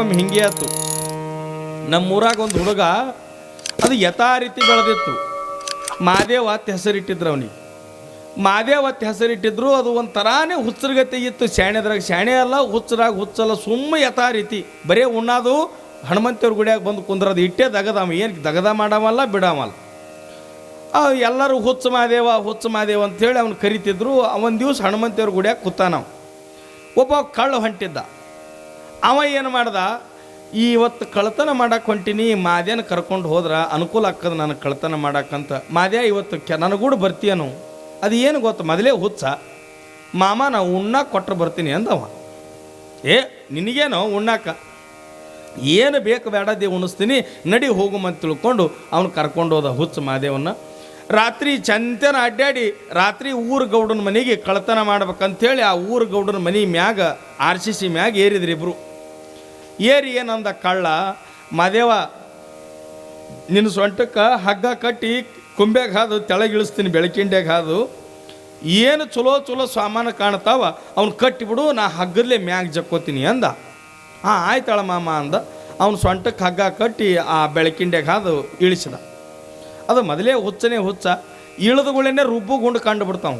ಒಮ್ಮೆ ಹಿಂಗೆ ಆಯ್ತು. ನಮ್ಮೂರಾಗ ಒಂದು ಹುಡುಗ, ಅದು ಯಥಾ ರೀತಿ ಬೆಳೆದಿತ್ತು. ಮಾದೇವ ಅತ್ತ ಹೆಸರಿಟ್ಟಿದ್ರು ಅವನಿಗೆ. ಮಾದೇವ ಅತ್ತ ಹೆಸರಿಟ್ಟಿದ್ರು, ಅದು ಒಂಥರಾನೇ ಹುಚ್ಚರಗತಿ ಇತ್ತು. ಶಾಣೆದ್ರಾಗ ಶಾಣೆ ಅಲ್ಲ, ಹುಚ್ಚರಾಗ ಹುಚ್ಚಲ್ಲ ಸುಮ್ಮ ಯಥಾ ರೀತಿ. ಬರೀ ಉಣ್ಣಾದು, ಹನುಮಂತೇವ್ರ ಗುಡಿಯಾಗ ಬಂದು ಕುಂದ್ರದು, ಇಟ್ಟೇ ದಗದಾಮ. ಏನು ದಗದ ಮಾಡವಲ್ಲ ಬಿಡಾಮಲ್ಲ ಎಲ್ಲರೂ ಹುಚ್ಚ ಮಾದೇವ ಹುಚ್ಚ ಮಾದೇವ ಅಂತೇಳಿ ಅವ್ನು ಕರಿತಿದ್ರು. ಒಂದು ದಿವಸ ಹನುಮಂತೇವ್ರ ಗುಡಿಯಾಗ ಕೂತಾನವ ಒಬ್ಬ ಕಳ್ಳು ಹೊಂಟಿದ್ದ. ಅವ ಏನು ಮಾಡ್ದ? ಇವತ್ತು ಕಳ್ತನ ಮಾಡಕ್ಕೆ ಹೊಂಟೀನಿ ಮಾದ್ಯನ ಕರ್ಕೊಂಡು ಹೋದ್ರೆ ಅನುಕೂಲ ಆಗ್ತದ ನನಗೆ ಕಳ್ತನ ಮಾಡಕ್ಕಂತ ಮಾದ್ಯ, ಇವತ್ತು ಕೆ ನನಗೂಡು ಬರ್ತೀಯನು ಅದು ಏನು ಗೊತ್ತು? ಮೊದಲೇ ಹುಚ್ಚ. ಮಾಮ ನಾವು ಉಣ್ಣ ಕೊಟ್ಟರೆ ಬರ್ತೀನಿ ಅಂದವ. ಏ, ನಿನಗೇನೋ ಉಣ್ಣಾಕ? ಏನು ಬೇಕು ಬೇಡದೇ ಉಣಿಸ್ತೀನಿ, ನಡಿ ಹೋಗುಮಂತ ತಿಳ್ಕೊಂಡು ಅವನು ಕರ್ಕೊಂಡು ಹೋದ ಹುಚ್ಚ ಮಾದೇವನ್ನ. ರಾತ್ರಿ ಚಂತನ ಅಡ್ಡಾಡಿ ರಾತ್ರಿ ಊರು ಗೌಡನ ಮನೆಗೆ ಕಳ್ತನ ಮಾಡ್ಬೇಕಂತೇಳಿ ಆ ಊರು ಗೌಡನ ಮನೆ ಮ್ಯಾಗ, ಆರ್ ಸಿ ಸಿ ಮ್ಯಾಗ ಏರಿದ್ರಿ ಇಬ್ರು. ಏರಿ ಏನಂದ ಕಳ್ಳ, ಮದೇವ, ನಿನ್ನ ಸೊಂಟಕ್ಕೆ ಹಗ್ಗ ಕಟ್ಟಿ ಕುಂಬೆಗೆ ಹಾದು ತೆಳಗಿಳಿಸ್ತೀನಿ ಬೆಳಕಿಂಡೆಗೆ ಹಾದು. ಏನು ಚಲೋ ಚಲೋ ಸಾಮಾನು ಕಾಣ್ತಾವ, ಅವ್ನು ಕಟ್ಟಿಬಿಡು, ನಾ ಹಗ್ಗದಲ್ಲೇ ಮ್ಯಾಗ ಜಕ್ಕೋತೀನಿ ಅಂದ. ಹಾಂ ಆಯ್ತಾಳ ಮಾಮ ಅಂದ. ಅವ್ನು ಸೊಂಟಕ್ಕೆ ಹಗ್ಗ ಕಟ್ಟಿ ಆ ಬೆಳಕಿಂಡೆಗೆ ಹಾದು ಇಳಿಸಿದ. ಅದು ಮೊದಲೇ ಹುಚ್ಚನೇ ಹುಚ್ಚ ಇಳಿದುಗಳೇನೆ ರುಬ್ಬು ಕಂಡು ಬಿಡ್ತಾವ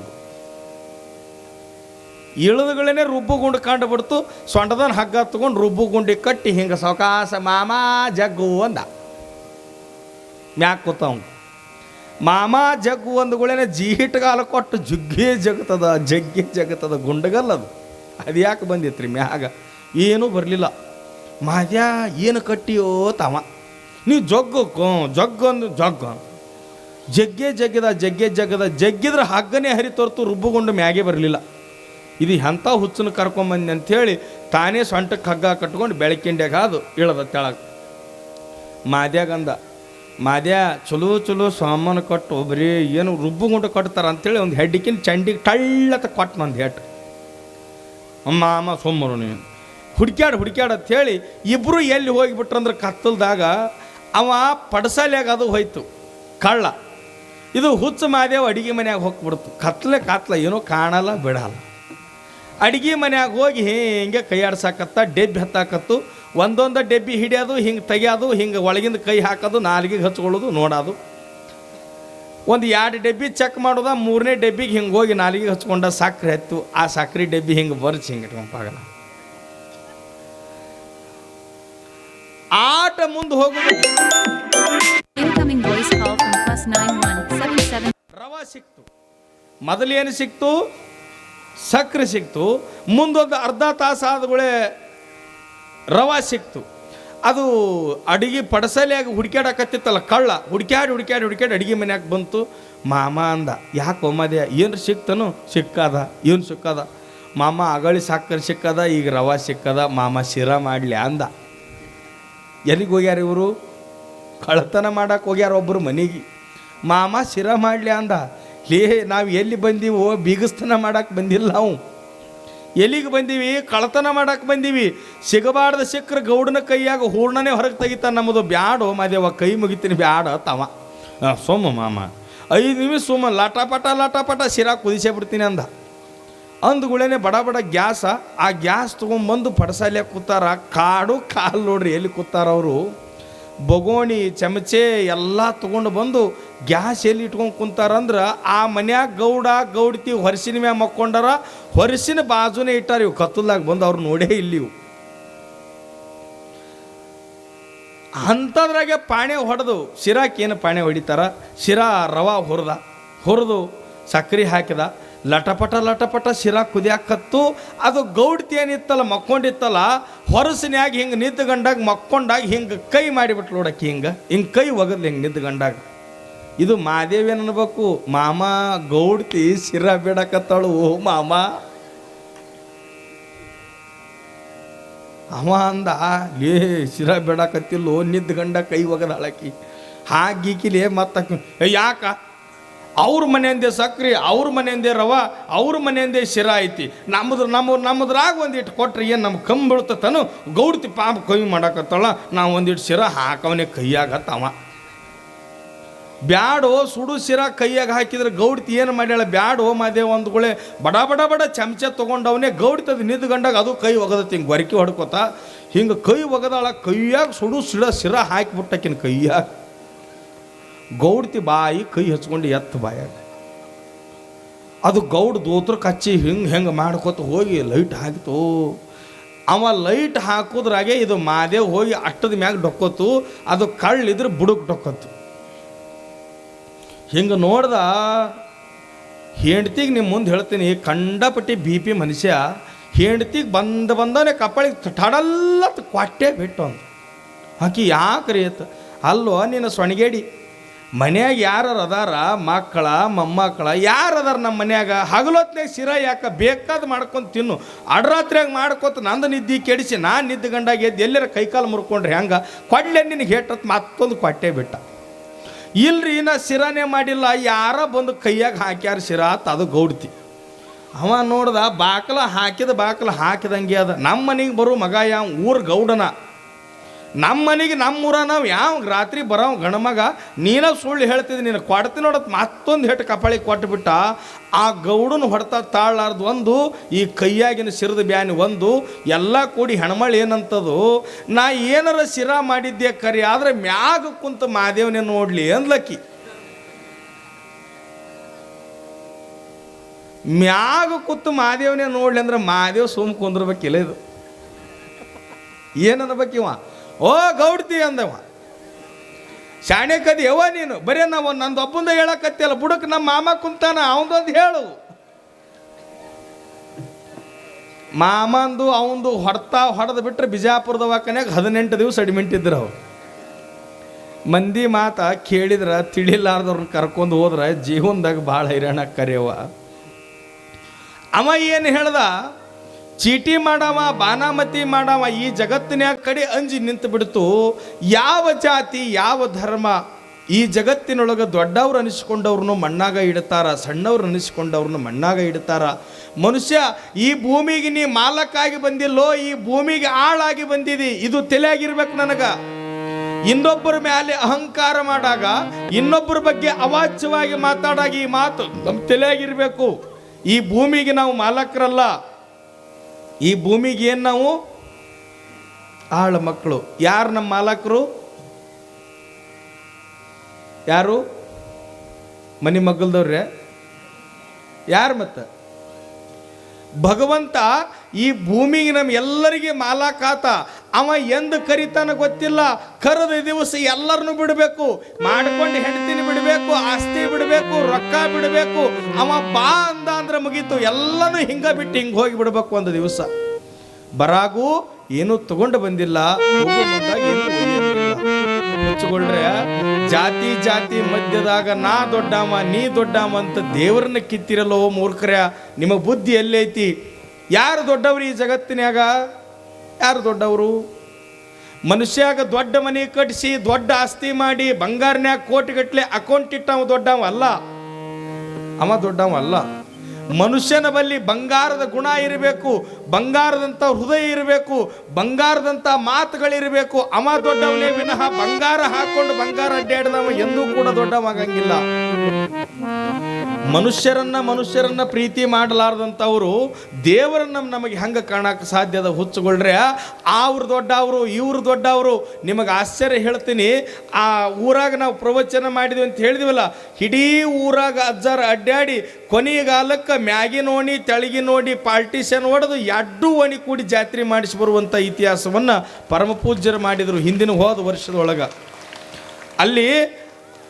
ಇಳಿದುಗಳೇನೆ ರುಬ್ಬುಗುಂಡು ಕಂಡು ಬಿಡ್ತು ಸೊಂಡದನ ಹಗ್ಗ ತಗೊಂಡು ರುಬ್ಬುಗುಂಡಿ ಕಟ್ಟಿ ಹಿಂಗೆ ಸವಕಾಸ ಮಾಮಾ, ಜಗ್ಗು ಅಂದ. ಮ್ಯಾಕ್ ಕೂತಾವ ಮಾಮಾ, ಜಗ್ಗು ಅಂದ್ಗಳೇನೆ ಜೀಹಿಟ್ಗಾಲ ಕೊಟ್ಟು ಜುಗ್ಗೆ ಜಗತದ, ಜಗ್ಗೆ ಜಗತದ ಗುಂಡಗಲ್ಲದು ಅದು. ಯಾಕೆ ರೀ ಮ್ಯಾಗ? ಏನೂ ಬರಲಿಲ್ಲ. ಮಾದ್ಯ ಏನು ಕಟ್ಟಿಯೋ ತವ? ನೀವು ಜಗ್ಗು ಕೋ- ಜಗ್ಗ ಜಗ್ಗು ಜಗ್ಗೆ ಜಗ್ಗದ ಜಗ್ಗೆ ಜಗ್ಗದ ಜಗ್ಗಿದ್ರೆ ಹಗ್ಗನೇ ಹರಿ ತೊರ್ತು ರುಬ್ಬುಗೊಂಡು ಮ್ಯಾಗೆ ಬರಲಿಲ್ಲ. ಇದು ಎಂಥ ಹುಚ್ಚನ ಕರ್ಕೊಂಬಂದು ಅಂಥೇಳಿ ತಾನೇ ಸೊಂಟಕ್ಕೆ ಹಗ್ಗ ಕಟ್ಕೊಂಡು ಬೆಳಕಿಂಡ್ಯಾಗ ಅದು ಇಳದ ತೆಳಗೆ. ಮಾದ್ಯಾಗಂದ ಮಾದ್ಯ, ಚಲೋ ಚಲೋ ಸಾಮಾನು ಕೊಟ್ಟು ಬರೀ ಏನು ರುಬ್ಬುಗುಂಡು ಕಟ್ತಾರ ಅಂತೇಳಿ ಒಂದು ಹೆಡ್ಡಿಕಿನ ಚಂಡಿಗೆ ಟಳ್ಳತ ಕೊಟ್ಟು ನಂದು ಹೆಟ್ ಅಮ್ಮ ಅಮ್ಮ, ಸೋಮರು ನೀನು. ಹುಡ್ಕ್ಯಾಡ್ ಹುಡ್ಕ್ಯಾಡ್ ಅಂಥೇಳಿ ಇಬ್ಬರು ಎಲ್ಲಿ ಹೋಗಿಬಿಟ್ರಂದ್ರೆ ಕತ್ತಲ್ದಾಗ ಅವ ಪಡಸಾಲ್ಯಾಗ ಅದು ಹೋಯ್ತು, ಕಳ್ಳ. ಇದು ಹುಚ್ಚು ಮಾದೇವ್ ಅಡಿಗೆ ಮನ್ಯಾಗ ಹೋಗ್ಬಿಡ್ತು. ಕತ್ಲೆ ಕತ್ಲ ಏನೋ ಕಾಣಲ್ಲ, ಬಿಡಲ್ಲ. ಅಡಿಗೆ ಮನ್ಯಾಗ ಹೋಗಿ ಹಿಂಗೆ ಕೈ ಆಡ್ಸಾಕತ್ತ ಡೆಬ್ಬಿ ಹತ್ತಾಕತ್ತು. ಒಂದೊಂದು ಡೆಬ್ಬಿ ಹಿಡಿಯೋದು ಹಿಂಗೆ ತೆಗಿಯೋದು ಹಿಂಗೆ ಒಳಗಿಂದ ಕೈ ಹಾಕೋದು ನಾಲಿಗೆಗೆ ಹಚ್ಕೊಳ್ಳೋದು ನೋಡೋದು. ಒಂದು ಎರಡು ಡೆಬ್ಬಿ ಚೆಕ್ ಮಾಡೋದ ಮೂರನೇ ಡೆಬ್ಬಿಗೆ ಹಿಂಗೆ ಹೋಗಿ ನಾಲಿಗೆ ಹಚ್ಕೊಂಡ ಸಕ್ರೆ ಹತ್ತು. ಆ ಸಕ್ರೆ ಡೆಬ್ಬಿ ಹಿಂಗೆ ಬರ್ಚಿ ಹಿಂಗೆ ಇಟ್ಕೊಂಡಾಗಲ್ಲ ಆಟ ಮುಂದೆ ಹೋಗೋದು. ರವ ಸಿಕ್ತು. ಮೊದಲೇನು ಸಿಕ್ತು? ಸಕ್ಕರೆ ಸಿಕ್ತು. ಮುಂದೊಂದು ಅರ್ಧ ತಾಸು ಆದಗಳೇ ರವ ಸಿಕ್ತು. ಅದು ಅಡಿಗೆ ಪಡಸಲಿಯಾಗಿ ಹುಡ್ಕ್ಯಾಡಕತ್ತಿತ್ತಲ್ಲ ಕಳ್ಳ. ಹುಡ್ಕ್ಯಾಡಿ ಹುಡ್ಕ್ಯಾಡಿ ಹುಡ್ಕ್ಯಾಡಿ ಅಡಿಗೆ ಮನ್ಯಾಗ ಬಂತು. ಮಾಮ ಅಂದ, ಯಾಕೆ ಒಮ್ಮದೆ? ಏನು ಸಿಕ್ತನು? ಸಿಕ್ಕದ, ಏನು ಸಿಕ್ಕದ? ಮಾಮ ಅಗಳಿ ಸಕ್ಕರೆ ಸಿಕ್ಕದ, ಈಗ ರವ ಸಿಕ್ಕದ, ಮಾಮ ಶಿರ ಮಾಡಲಿ ಅಂದ. ಎಲ್ಲಿಗೆ ಹೋಗ್ಯಾರ ಇವರು? ಕಳ್ಳತನ ಮಾಡಕ್ಕೆ ಹೋಗ್ಯಾರ ಒಬ್ಬರು ಮನೆಗೆ. ಮಾಮ ಶಿರ ಮಾಡಲಿ ಅಂದ. ಲೇ, ನಾವು ಎಲ್ಲಿ ಬಂದೀವೋ, ಬಿಗಸ್ತನ ಮಾಡಕ್ಕೆ ಬಂದಿಲ್ಲ ನಾವು. ಎಲ್ಲಿಗೆ ಬಂದೀವಿ? ಕಳತನ ಮಾಡಕ್ಕೆ ಬಂದೀವಿ. ಸಿಗಬಾರ್ದ ಸಿಕ್ಕರೆ ಗೌಡನ ಕೈಯಾಗ ಹೂರ್ಣನೇ ಹೊರಗೆ ತೆಗಿತಾನ ನಮ್ಮದು ಬ್ಯಾಡೋ ಮಾದೇವ, ಕೈ ಮುಗಿತೀನಿ ಬ್ಯಾಡ ತವ. ಸೋಮ ಮಾಮ. ಐದು ನಿಮಿಷ ಸೋಮ, ಲಾಟ ಲಾಟಾಪಾಟ ಲಾಟ ಪಟ, ಶಿರಾ ಕುದಿಸೇ ಬಿಡ್ತೀನಿ ಅಂದ. ಅಂದ್ಗಳೇನೆ ಬಡ ಬಡ ಗ್ಯಾಸ, ಆ ಗ್ಯಾಸ್ ತೊಗೊಂಬಂದು ಪಡಸಾಲೆ ಕೂತಾರ. ಕಾಡು ಕಾಲು ನೋಡ್ರಿ ಎಲ್ಲಿ ಕೂತಾರ ಅವರು. ಬಗೋಣಿ ಚಮಚೆ ಎಲ್ಲ ತೊಗೊಂಡು ಬಂದು ಗ್ಯಾಸ್ ಎಲ್ಲಿ ಇಟ್ಕೊಂಡು ಕುಂತಾರಂದ್ರೆ ಆ ಮನ್ಯಾಗ ಗೌಡ ಗೌಡತಿ ಹೊರಸಿನ ಮ್ಯಾಗ ಮಕ್ಕೊಂಡಾರ ಹೊರಸಿನ ಬಾಜುನೇ ಇಟ್ಟಾರ ಇವು ಕತ್ತಲ್ದಾಗ ಬಂದು ಅವ್ರು ನೋಡೇ ಇಲ್ಲಿ ಇವು ಅಂಥದ್ರಾಗೆ ಪಾಣೆ ಹೊಡೆದು ಶಿರಾಕೇನು ಪಾಣೆ ಹೊಡಿತಾರ? ಶಿರಾ ರವಾ ಹುರಿದ. ಹುರಿದು ಸಕ್ರೆ ಹಾಕಿದ. ಲಟಪಟ ಲಟಪಟ ಶಿರ ಕುದಿಯಾಕತ್ತು ಅದು ಗೌಡ್ತಿ ಏನಿತ್ತಲ್ಲ ಮಕ್ಕೊಂಡಿತ್ತಲ್ಲ, ಹೊರಸಿನ್ಯಾಗ ಹಿಂಗೆ ನಿಂತ್ಕೊಂಡಾಗ ಮಕ್ಕೊಂಡಾಗ ಹಿಂಗೆ ಕೈ ಮಾಡಿಬಿಟ್ಲು ನೋಡಕ್ಕೆ ಹಿಂಗೆ. ಹಿಂಗೆ ಕೈ ಒಗದ್ಲಿ ಹಿಂಗೆ ನಿಂತ್ಕೊಂಡಾಗ. ಇದು ಮಾದೇವಿ ಅನ್ಬೇಕು? ಮಾಮ, ಗೌಡ್ತಿ, ಶಿರ ಬಿಡಕತ್ತಾಳು ಓ ಮಾಮ. ಅವ ಅಂದ, ಲೇ, ಶಿರ ಬಿಡಕತ್ತಿಲ್ಲೋ ಗಂಡ ಕೈ ಒಗದಾಳಕಿ. ಹಾಗೀಕಿಲೇ ಮತ್ತ ಯಾಕ? ಅವ್ರ ಮನೆಯಂದೇ ಸಕ್ರಿ, ಅವ್ರ ಮನೆಯಂದೇ ರವ, ಅವ್ರ ಮನೆಯಂದೇ ಶಿರ ಐತಿ. ನಮ್ಮದ್ರ, ನಮ್ಮ, ನಮ್ಮದ್ರಾಗ ಒಂದಿಟ್ಟು ಕೊಟ್ರೆ ಏನು ನಮ್ಗೆ ಕಮ್ಮಿ ಬೀಳ್ತತನು? ಗೌಡ್ತಿ ಪಾಪ ಕಮ್ಮಿ ಮಾಡಕತ್ತಾಳ, ನಾವು ಒಂದಿಟ್ಟು ಶಿರ ಹಾಕವನೇ ಕೈಯಾಗತ್ತವ ಬ್ಯಾಡೋ ಸುಡು ಶಿರ ಕೈಯಾಗ ಹಾಕಿದ್ರೆ ಗೌಡ್ತಿ ಏನು ಮಾಡ್ಯಾಳ? ಬ್ಯಾಡೋ ಮಾದೇವ ಗುಳೆ ಬಡ ಬಡ ಬಡ ಚಮಚ ತೊಗೊಂಡವನೇ ನಿದ್ದು ನಿಂತ್ಕೊಂಡಾಗ ಅದು ಕೈ ಒಗದತ್ತೆ, ಹಿಂಗೆ ಗೊರಕೆ ಹೊಡ್ಕೋತ. ಹಿಂಗೆ ಕೈ ಒಗದಾಳ, ಕೈಯಾಗ ಸುಡು ಸಿಡ ಶಿರ ಹಾಕಿಬಿಟ್ಟಕಿನ ಕೈಯಾಗ. ಗೌಡ್ತಿ ಬಾಯಿ ಕೈ ಹಚ್ಕೊಂಡು ಎತ್ತು ಬಾಯಾಗ. ಅದು ಗೌಡ್ ದೋತ್ರ ಕಚ್ಚಿ ಹಿಂಗೆ ಹೆಂಗೆ ಮಾಡ್ಕೊತ ಹೋಗಿ ಲೈಟ್ ಹಾಕಿತು. ಅವ ಲೈಟ್ ಹಾಕೋದ್ರಾಗೆ ಇದು ಮಾದೇ ಹೋಗಿ ಅಟ್ಟದ ಮ್ಯಾಗ ಡೊಕ್ಕೋತು, ಅದು ಕಳ್ಳಿದ್ರೆ ಬುಡಕ್ ಡೊಕ್ಕತ್ತು ಹಿಂಗೆ ನೋಡ್ದ ಹೆಂಡ್ತಿಗೆ ನಿಮ್ಮ ಮುಂದೆ ಹೇಳ್ತೀನಿ ಕಂಡಪಟ್ಟಿ ಬಿ ಪಿ ಮನುಷ್ಯ ಹೆಂಡ್ತಿಗೆ ಬಂದ ಬಂದವನೇ ಕಪ್ಪಳಿಗೆ ಟಡಲ್ಲತ್ ಕ್ವಾಟ್ಟೆ ಬಿಟ್ಟು ಅಂತ ಆಕಿ ಯಾಕೆ ರೀ ಅಲ್ಲೋ ನೀನು ಸೊಣಗೇಡಿ? ಮನ್ಯಾಗ ಯಾರು ಅದಾರ? ಮಕ್ಕಳ, ಮೊಮ್ಮಕ್ಕಳ ಯಾರು ಅದಾರ ನಮ್ಮ ಮನ್ಯಾಗ? ಹಗಲೊತ್ನಾಗ ಶಿರ ಯಾಕ ಬೇಕಾದ ಮಾಡ್ಕೊಂಡು ತಿನ್ನು. ಅಡ್ರಾತ್ರಿಯಾಗ ಮಾಡ್ಕೊತ ನಂದು ನಿದ್ದೆ ಕೆಡಿಸಿ ನಾನು ನಿದ್ದು ಗಂಡಾಗ ಎದ್ದು ಎಲ್ಲರ ಕೈಕಾಲು ಮುರ್ಕೊಂಡ್ರೆ ಹೆಂಗ? ಕೊಡ್ಲೆ ನಿನಗೆ ಹೇಟತ್ ಮತ್ತೊಂದು ಕೊಟ್ಟೆ ಬಿಟ್ಟ. ಇಲ್ರಿ ನಾ ಶಿರಾನೇ ಮಾಡಿಲ್ಲ, ಯಾರ ಬಂದು ಕೈಯಾಗ ಹಾಕ್ಯಾರ ಶಿರ ಅಂತ ಅದು ಗೌಡ್ತಿ. ಅವ ನೋಡ್ದ, ಬಾಕಲ ಹಾಕಿದ, ಬಾಕಲ ಹಾಕಿದಂಗೆ ಅದ. ನಮ್ಮ ಮನೆಗೆ ಬರೋ ಮಗ ಯಾವ ಊರು ಗೌಡನ. ನಮ್ಮ ಮನೆಗೆ ನಮ್ಮೂರ ನಾವು ಯಾವ ರಾತ್ರಿ ಬರೋ ಗಣಮಗ ನೀನ ಸುಳ್ಳು ಹೇಳ್ತಿದ್ದೆ ನೀನು ಕೊಡ್ತೀನಿ ನೋಡತ್ ಮತ್ತೊಂದು ಹೆಟ್ಟು ಕಪಾಳಿ ಕೊಟ್ಬಿಟ್ಟ, ಆ ಗೌಡನ ಹೊಡೆತ ತಾಳಾರ್ದು ಒಂದು, ಈ ಕೈಯಾಗಿನ ಸಿರದ ಬ್ಯಾನಿ ಒಂದು, ಎಲ್ಲ ಕೂಡಿ ಹೆಣ್ಮಳು ಏನಂತದು, ನಾ ಏನಾರ ಶಿರ ಮಾಡಿದ್ದೆ ಕರಿ, ಆದರೆ ಮ್ಯಾಗ ಕುಂತ ಮಾದೇವನೇ ನೋಡಲಿ ಅಂದ್ಲಕ್ಕಿ. ಮ್ಯಾಗ ಕೂತು ಮಾದೇವನೇ ನೋಡ್ಲಿ ಅಂದ್ರೆ ಮಾದೇವ್ ಸುಮ್ ಕುಂದ್ರಬೇಕಿಲ್ಲ ಇದು. ಏನನ್ಬೇಕಿವ? ಓ ಗೌಡ್ತಿ ಅಂದವ. ಶಾಣೆ ಕದಿ ಯವ ನೀನು? ಬರೀ ನಾವು ನಂದು ಒಬ್ಬಂದ ಹೇಳಕತ್ತಿಯಲ್ಲ, ಬುಡಕ್ ನಮ್ಮ ಮಾಮ ಕುಂತಾನ ಅವನದೊಂದು ಹೇಳು. ಮಾಮಂದು ಅವಂದು ಹೊಡ್ತಾ ಹೊಡೆದು ಬಿಟ್ರೆ ಬಿಜಾಪುರದ ವಾಕನ್ಯಾಗ ಹದಿನೆಂಟು ದಿವಸ ಅಡ್ಮಿಂಟ್ ಇದ್ರು ಅವ್ರು. ಮಂದಿ ಮಾತ ಕೇಳಿದ್ರೆ, ತಿಳಿಲಾರ್ದವ್ರನ್ನ ಕರ್ಕೊಂಡು ಹೋದ್ರೆ ಜೀವನದಾಗ ಭಾಳ ಹೈರಾಣ ಕರೆಯವ ಅವ ಏನು ಹೇಳ್ದ? ಚೀಟಿ ಮಾಡವ, ಬಾನಾಮತಿ ಮಾಡವ, ಈ ಜಗತ್ತಿನ್ಯಾಗ ಕಡೆ ಅಂಜಿ ನಿಂತು ಬಿಡ್ತು. ಯಾವ ಜಾತಿ, ಯಾವ ಧರ್ಮ, ಈ ಜಗತ್ತಿನೊಳಗೆ ದೊಡ್ಡವ್ರು ಅನಿಸ್ಕೊಂಡವ್ರನ್ನು ಮಣ್ಣಾಗ ಇಡ್ತಾರ, ಸಣ್ಣವ್ರು ಅನಿಸ್ಕೊಂಡವ್ರನ್ನು ಮಣ್ಣಾಗ ಇಡ್ತಾರ. ಮನುಷ್ಯ, ಈ ಭೂಮಿಗೆ ನೀ ಮಾಲಕ್ಕಾಗಿ ಬಂದಿಲ್ಲೋ, ಈ ಭೂಮಿಗೆ ಆಳಾಗಿ ಬಂದಿದಿ, ಇದು ತಲೆಯಾಗಿರ್ಬೇಕು ನನಗೆ. ಇನ್ನೊಬ್ಬರ ಮೇಲೆ ಅಹಂಕಾರ ಮಾಡಾಗ ಇನ್ನೊಬ್ಬರ ಬಗ್ಗೆ ಅವಾಚ್ಯವಾಗಿ ಮಾತಾಡಾಗ ಈ ಮಾತು ನಮ್ಮ ತಲೆಯಾಗಿರ್ಬೇಕು. ಈ ಭೂಮಿಗೆ ನಾವು ಮಾಲಕರಲ್ಲ. ಈ ಭೂಮಿಗೆ ಏನು ನಾವು? ಆಳ ಮಕ್ಕಳು. ಯಾರು ನಮ್ಮ ಮಾಲಕರು? ಯಾರು? ಮನಿ ಮಗ್ಗಲ್ದವ್ರೆ. ಯಾರು ಮತ್ತೆ? ಭಗವಂತ ಈ ಭೂಮಿಗೆ ನಮ್ಮ ಎಲ್ಲರಿಗೆ ಮಾಲಾಕಾತ ಅವ ಎಂದು ಕರಿತಾನ ಗೊತ್ತಿಲ್ಲ. ಕರೆದ ದಿವಸ ಎಲ್ಲರನ್ನು ಬಿಡಬೇಕು. ಮಾಡ್ಕೊಂಡು ಹೆಂಡತಿನ ಬಿಡಬೇಕು, ಆಸ್ತಿ ಬಿಡಬೇಕು, ರೊಕ್ಕ ಬಿಡಬೇಕು. ಅವ ಬಾ ಅಂದ ಅಂದ್ರೆ ಮುಗೀತು. ಎಲ್ಲನೂ ಹಿಂಗ ಬಿಟ್ಟು ಹಿಂಗೆ ಹೋಗಿ ಬಿಡಬೇಕು ಒಂದು ದಿವಸ. ಬರಾಗೂ ಏನು ತಗೊಂಡು ಬಂದಿಲ್ಲ. ಮುಚ್ಚಿಕೊಂಡ್ರೆ, ಜಾತಿ ಜಾತಿ ಮಧ್ಯದಾಗ ನಾ ದೊಡ್ಡಮ್ಮ ನೀ ದೊಡ್ಡಮ್ಮ ಅಂತ ದೇವರನ್ನ ಕಿತ್ತಿರಲ್ಲೋ ಮೂರ್ಖರ್ಯ ನಿಮ್ಮ ಬುದ್ಧಿ ಎಲ್ಲೈತಿ ಯಾರು ದೊಡ್ಡವರು ಈ ಜಗತ್ತಿನ್ಯಾಗ? ಯಾರು ದೊಡ್ಡವರು? ಮನುಷ್ಯಾಗ ದೊಡ್ಡ ಮನೆ ಕಟ್ಟಿಸಿ ದೊಡ್ಡ ಆಸ್ತಿ ಮಾಡಿ ಬಂಗಾರನ್ಯಾಗ ಕೋಟಿಗಟ್ಟಲೆ ಅಕೌಂಟ್ ಇಟ್ಟವ ದೊಡ್ಡವ ಅಲ್ಲ. ಅವ ದೊಡ್ಡವ ಅಲ್ಲ. ಮನುಷ್ಯನ ಬಳಿ ಬಂಗಾರದ ಗುಣ ಇರಬೇಕು, ಬಂಗಾರದಂಥ ಹೃದಯ ಇರಬೇಕು, ಬಂಗಾರದಂಥ ಮಾತುಗಳಿರಬೇಕು. ಅಮ ದೊಡ್ಡವನೇ ವಿನಃ ಬಂಗಾರ ಹಾಕೊಂಡು ಬಂಗಾರ ಅಡ್ಡಾಡಿದವ ಎಂದೂ ಕೂಡ ದೊಡ್ಡವಾಗಂಗಿಲ್ಲ. ಮನುಷ್ಯರನ್ನ ಮನುಷ್ಯರನ್ನ ಪ್ರೀತಿ ಮಾಡಲಾರ್ದಂಥವ್ರು ದೇವರನ್ನ ನಮಗೆ ಹೆಂಗೆ ಕಾಣಕ್ಕೆ ಸಾಧ್ಯದ ಹುಚ್ಚುಗೊಳ್ರೆ, ಅವ್ರು ದೊಡ್ಡವರು, ಇವ್ರು ದೊಡ್ಡವರು. ನಿಮಗೆ ಆಶ್ಚರ್ಯ ಹೇಳ್ತೀನಿ, ಆ ಊರಾಗ ನಾವು ಪ್ರವಚನ ಮಾಡಿದ್ವಿ ಅಂತ ಹೇಳಿದಿವಲ್ಲ ಇಡೀ ಊರಾಗ ಅಜ್ಜಾರ ಅಡ್ಡಾಡಿ ಕೊನೆಗಾಲಕ್ಕೆ ಮ್ಯಾಗಿ ನೋಡಿ, ತೆಳಗಿ ನೋಡಿ, ಪಾರ್ಟಿಷನ್ ಹೊಡೆದು ಎಡ್ಡು ಓಣಿ ಕೂಡಿ ಜಾತ್ರೆ ಮಾಡಿಸಿ ಬರುವಂಥ ಇತಿಹಾಸವನ್ನು ಪರಮಪೂಜ್ಯರು ಮಾಡಿದರು ಹಿಂದಿನ ಹೋದ ವರ್ಷದೊಳಗೆ. ಅಲ್ಲಿ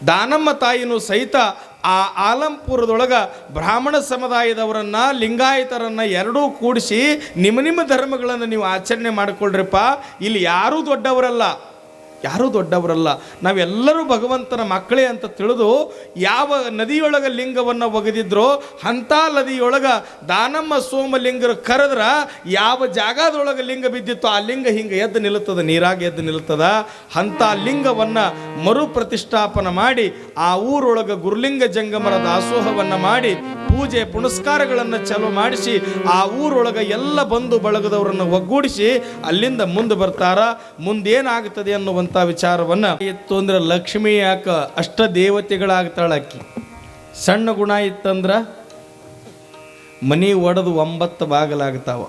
ದಾನಮ್ಮ ತಾಯಿನೂ ಸಹಿತ ಆ ಆಲಂಪುರದೊಳಗೆ ಬ್ರಾಹ್ಮಣ ಸಮುದಾಯದವರನ್ನು, ಲಿಂಗಾಯತರನ್ನು ಎರಡೂ ಕೂಡಿಸಿ ನಿಮ್ಮ ನಿಮ್ಮ ಧರ್ಮಗಳನ್ನು ನೀವು ಆಚರಣೆ ಮಾಡಿಕೊಳ್ಳ್ರಿಪ್ಪ ಇಲ್ಲಿ ಯಾರೂ ದೊಡ್ಡವರಲ್ಲ. ಯಾರೂ ದೊಡ್ಡವರಲ್ಲ. ನಾವೆಲ್ಲರೂ ಭಗವಂತನ ಮಕ್ಕಳೇ ಅಂತ ತಿಳಿದು ಯಾವ ನದಿಯೊಳಗೆ ಲಿಂಗವನ್ನು ಒಗೆದಿದ್ರೋ ಅಂಥ ನದಿಯೊಳಗೆ ದಾನಮ್ಮ ಸೋಮಲಿಂಗರು ಕರೆದ್ರ ಯಾವ ಜಾಗದೊಳಗೆ ಲಿಂಗ ಬಿದ್ದಿತ್ತು ಆ ಲಿಂಗ ಹಿಂಗೆ ಎದ್ದು ನಿಲ್ಲುತ್ತದೆ, ನೀರಾಗಿ ಎದ್ದು ನಿಲ್ಲುತ್ತದ. ಅಂಥ ಲಿಂಗವನ್ನು ಮರು ಪ್ರತಿಷ್ಠಾಪನ ಮಾಡಿ, ಆ ಊರೊಳಗೆ ಗುರುಲಿಂಗ ಜಂಗಮರ ದಾಸೋಹವನ್ನು ಮಾಡಿ, ಪೂಜೆ ಪುನಸ್ಕಾರಗಳನ್ನು ಚಲೋ ಮಾಡಿಸಿ, ಆ ಊರೊಳಗೆ ಎಲ್ಲ ಬಂಧು ಬಳಗದವರನ್ನು ಒಗ್ಗೂಡಿಸಿ ಅಲ್ಲಿಂದ ಮುಂದೆ ಬರ್ತಾರ. ಮುಂದೇನಾಗ್ತದೆ ಅನ್ನುವಂಥ ವಿಚಾರವನ್ನು ಇತ್ತು ಅಂದ್ರೆ ಲಕ್ಷ್ಮಿ ಯಾಕ ಅಷ್ಟ ದೇವತೆಗಳಾಗ್ತಾಳೆ ಅಕ್ಕಿ ಸಣ್ಣ ಗುಣ ಇತ್ತಂದ್ರೆ ಮನೆ ಒಡೆದು ಒಂಬತ್ತು ಬಾಗಲಾಗ್ತಾವ.